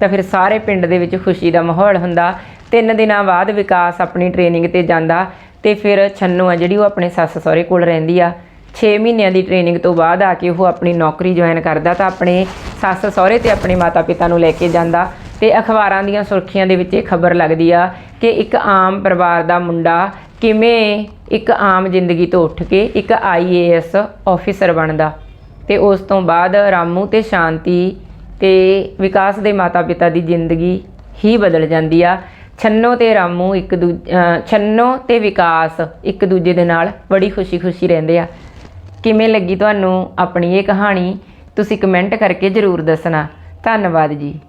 ਤਾਂ ਫਿਰ ਸਾਰੇ ਪਿੰਡ ਦੇ ਵਿੱਚ ਖੁਸ਼ੀ ਦਾ ਮਾਹੌਲ ਹੁੰਦਾ। ਤਿੰਨ ਦਿਨਾਂ ਬਾਅਦ ਵਿਕਾਸ ਆਪਣੀ ਟ੍ਰੇਨਿੰਗ ਤੇ ਜਾਂਦਾ ਤੇ ਫਿਰ ਛੰਨੂ ਆ ਜਿਹੜੀ ਉਹ ਆਪਣੇ ਸੱਸ ਸਹੁਰੇ ਕੋਲ ਰਹਿੰਦੀ ਆ। 6 ਮਹੀਨਿਆਂ ਦੀ ਟ੍ਰੇਨਿੰਗ ਤੋਂ ਬਾਅਦ ਆ ਕੇ ਉਹ ਆਪਣੀ ਨੌਕਰੀ ਜੁਆਇਨ ਕਰਦਾ ਤਾਂ ਆਪਣੇ ਸੱਸ ਸਹੁਰੇ ਤੇ ਆਪਣੇ ਮਾਤਾ-ਪਿਤਾ ਨੂੰ ਲੈ ਕੇ ਜਾਂਦਾ। ਤੇ ਅਖਬਾਰਾਂ ਦੀਆਂ ਸੁਰਖੀਆਂ ਦੇ ਵਿੱਚ ਇਹ ਖਬਰ ਲੱਗਦੀ ਆ ਕਿ ਇੱਕ ਆਮ ਪਰਿਵਾਰ ਦਾ ਮੁੰਡਾ ਕਿਵੇਂ ਇੱਕ ਆਮ ਜ਼ਿੰਦਗੀ ਤੋਂ ਉੱਠ ਕੇ ਇੱਕ ਆਈਏਐਸ ਆਫੀਸਰ ਬਣਦਾ ਤੇ ਉਸ ਤੋਂ ਬਾਅਦ ਰਾਮੂ ਤੇ ਸ਼ਾਂਤੀ ਤੇ ਵਿਕਾਸ ਦੇ ਮਾਤਾ-ਪਿਤਾ ਦੀ ਜ਼ਿੰਦਗੀ ਹੀ ਬਦਲ ਜਾਂਦੀ ਆ। ਛੰਨੋ ਤੇ ਰਾਮੂ ਇੱਕ ਦੂ ਛੰਨੋ ਤੇ ਵਿਕਾਸ ਇੱਕ ਦੂਜੇ ਦੇ ਨਾਲ ਬੜੀ ਖੁਸ਼ੀ-ਖੁਸ਼ੀ ਰਹਿੰਦੇ ਆ। ਕਿਵੇਂ ਲੱਗੀ ਤੁਹਾਨੂੰ ਆਪਣੀ ਇਹ ਕਹਾਣੀ? ਤੁਸੀਂ ਕਮੈਂਟ ਕਰਕੇ ਜ਼ਰੂਰ ਦੱਸਣਾ। ਧੰਨਵਾਦ ਜੀ।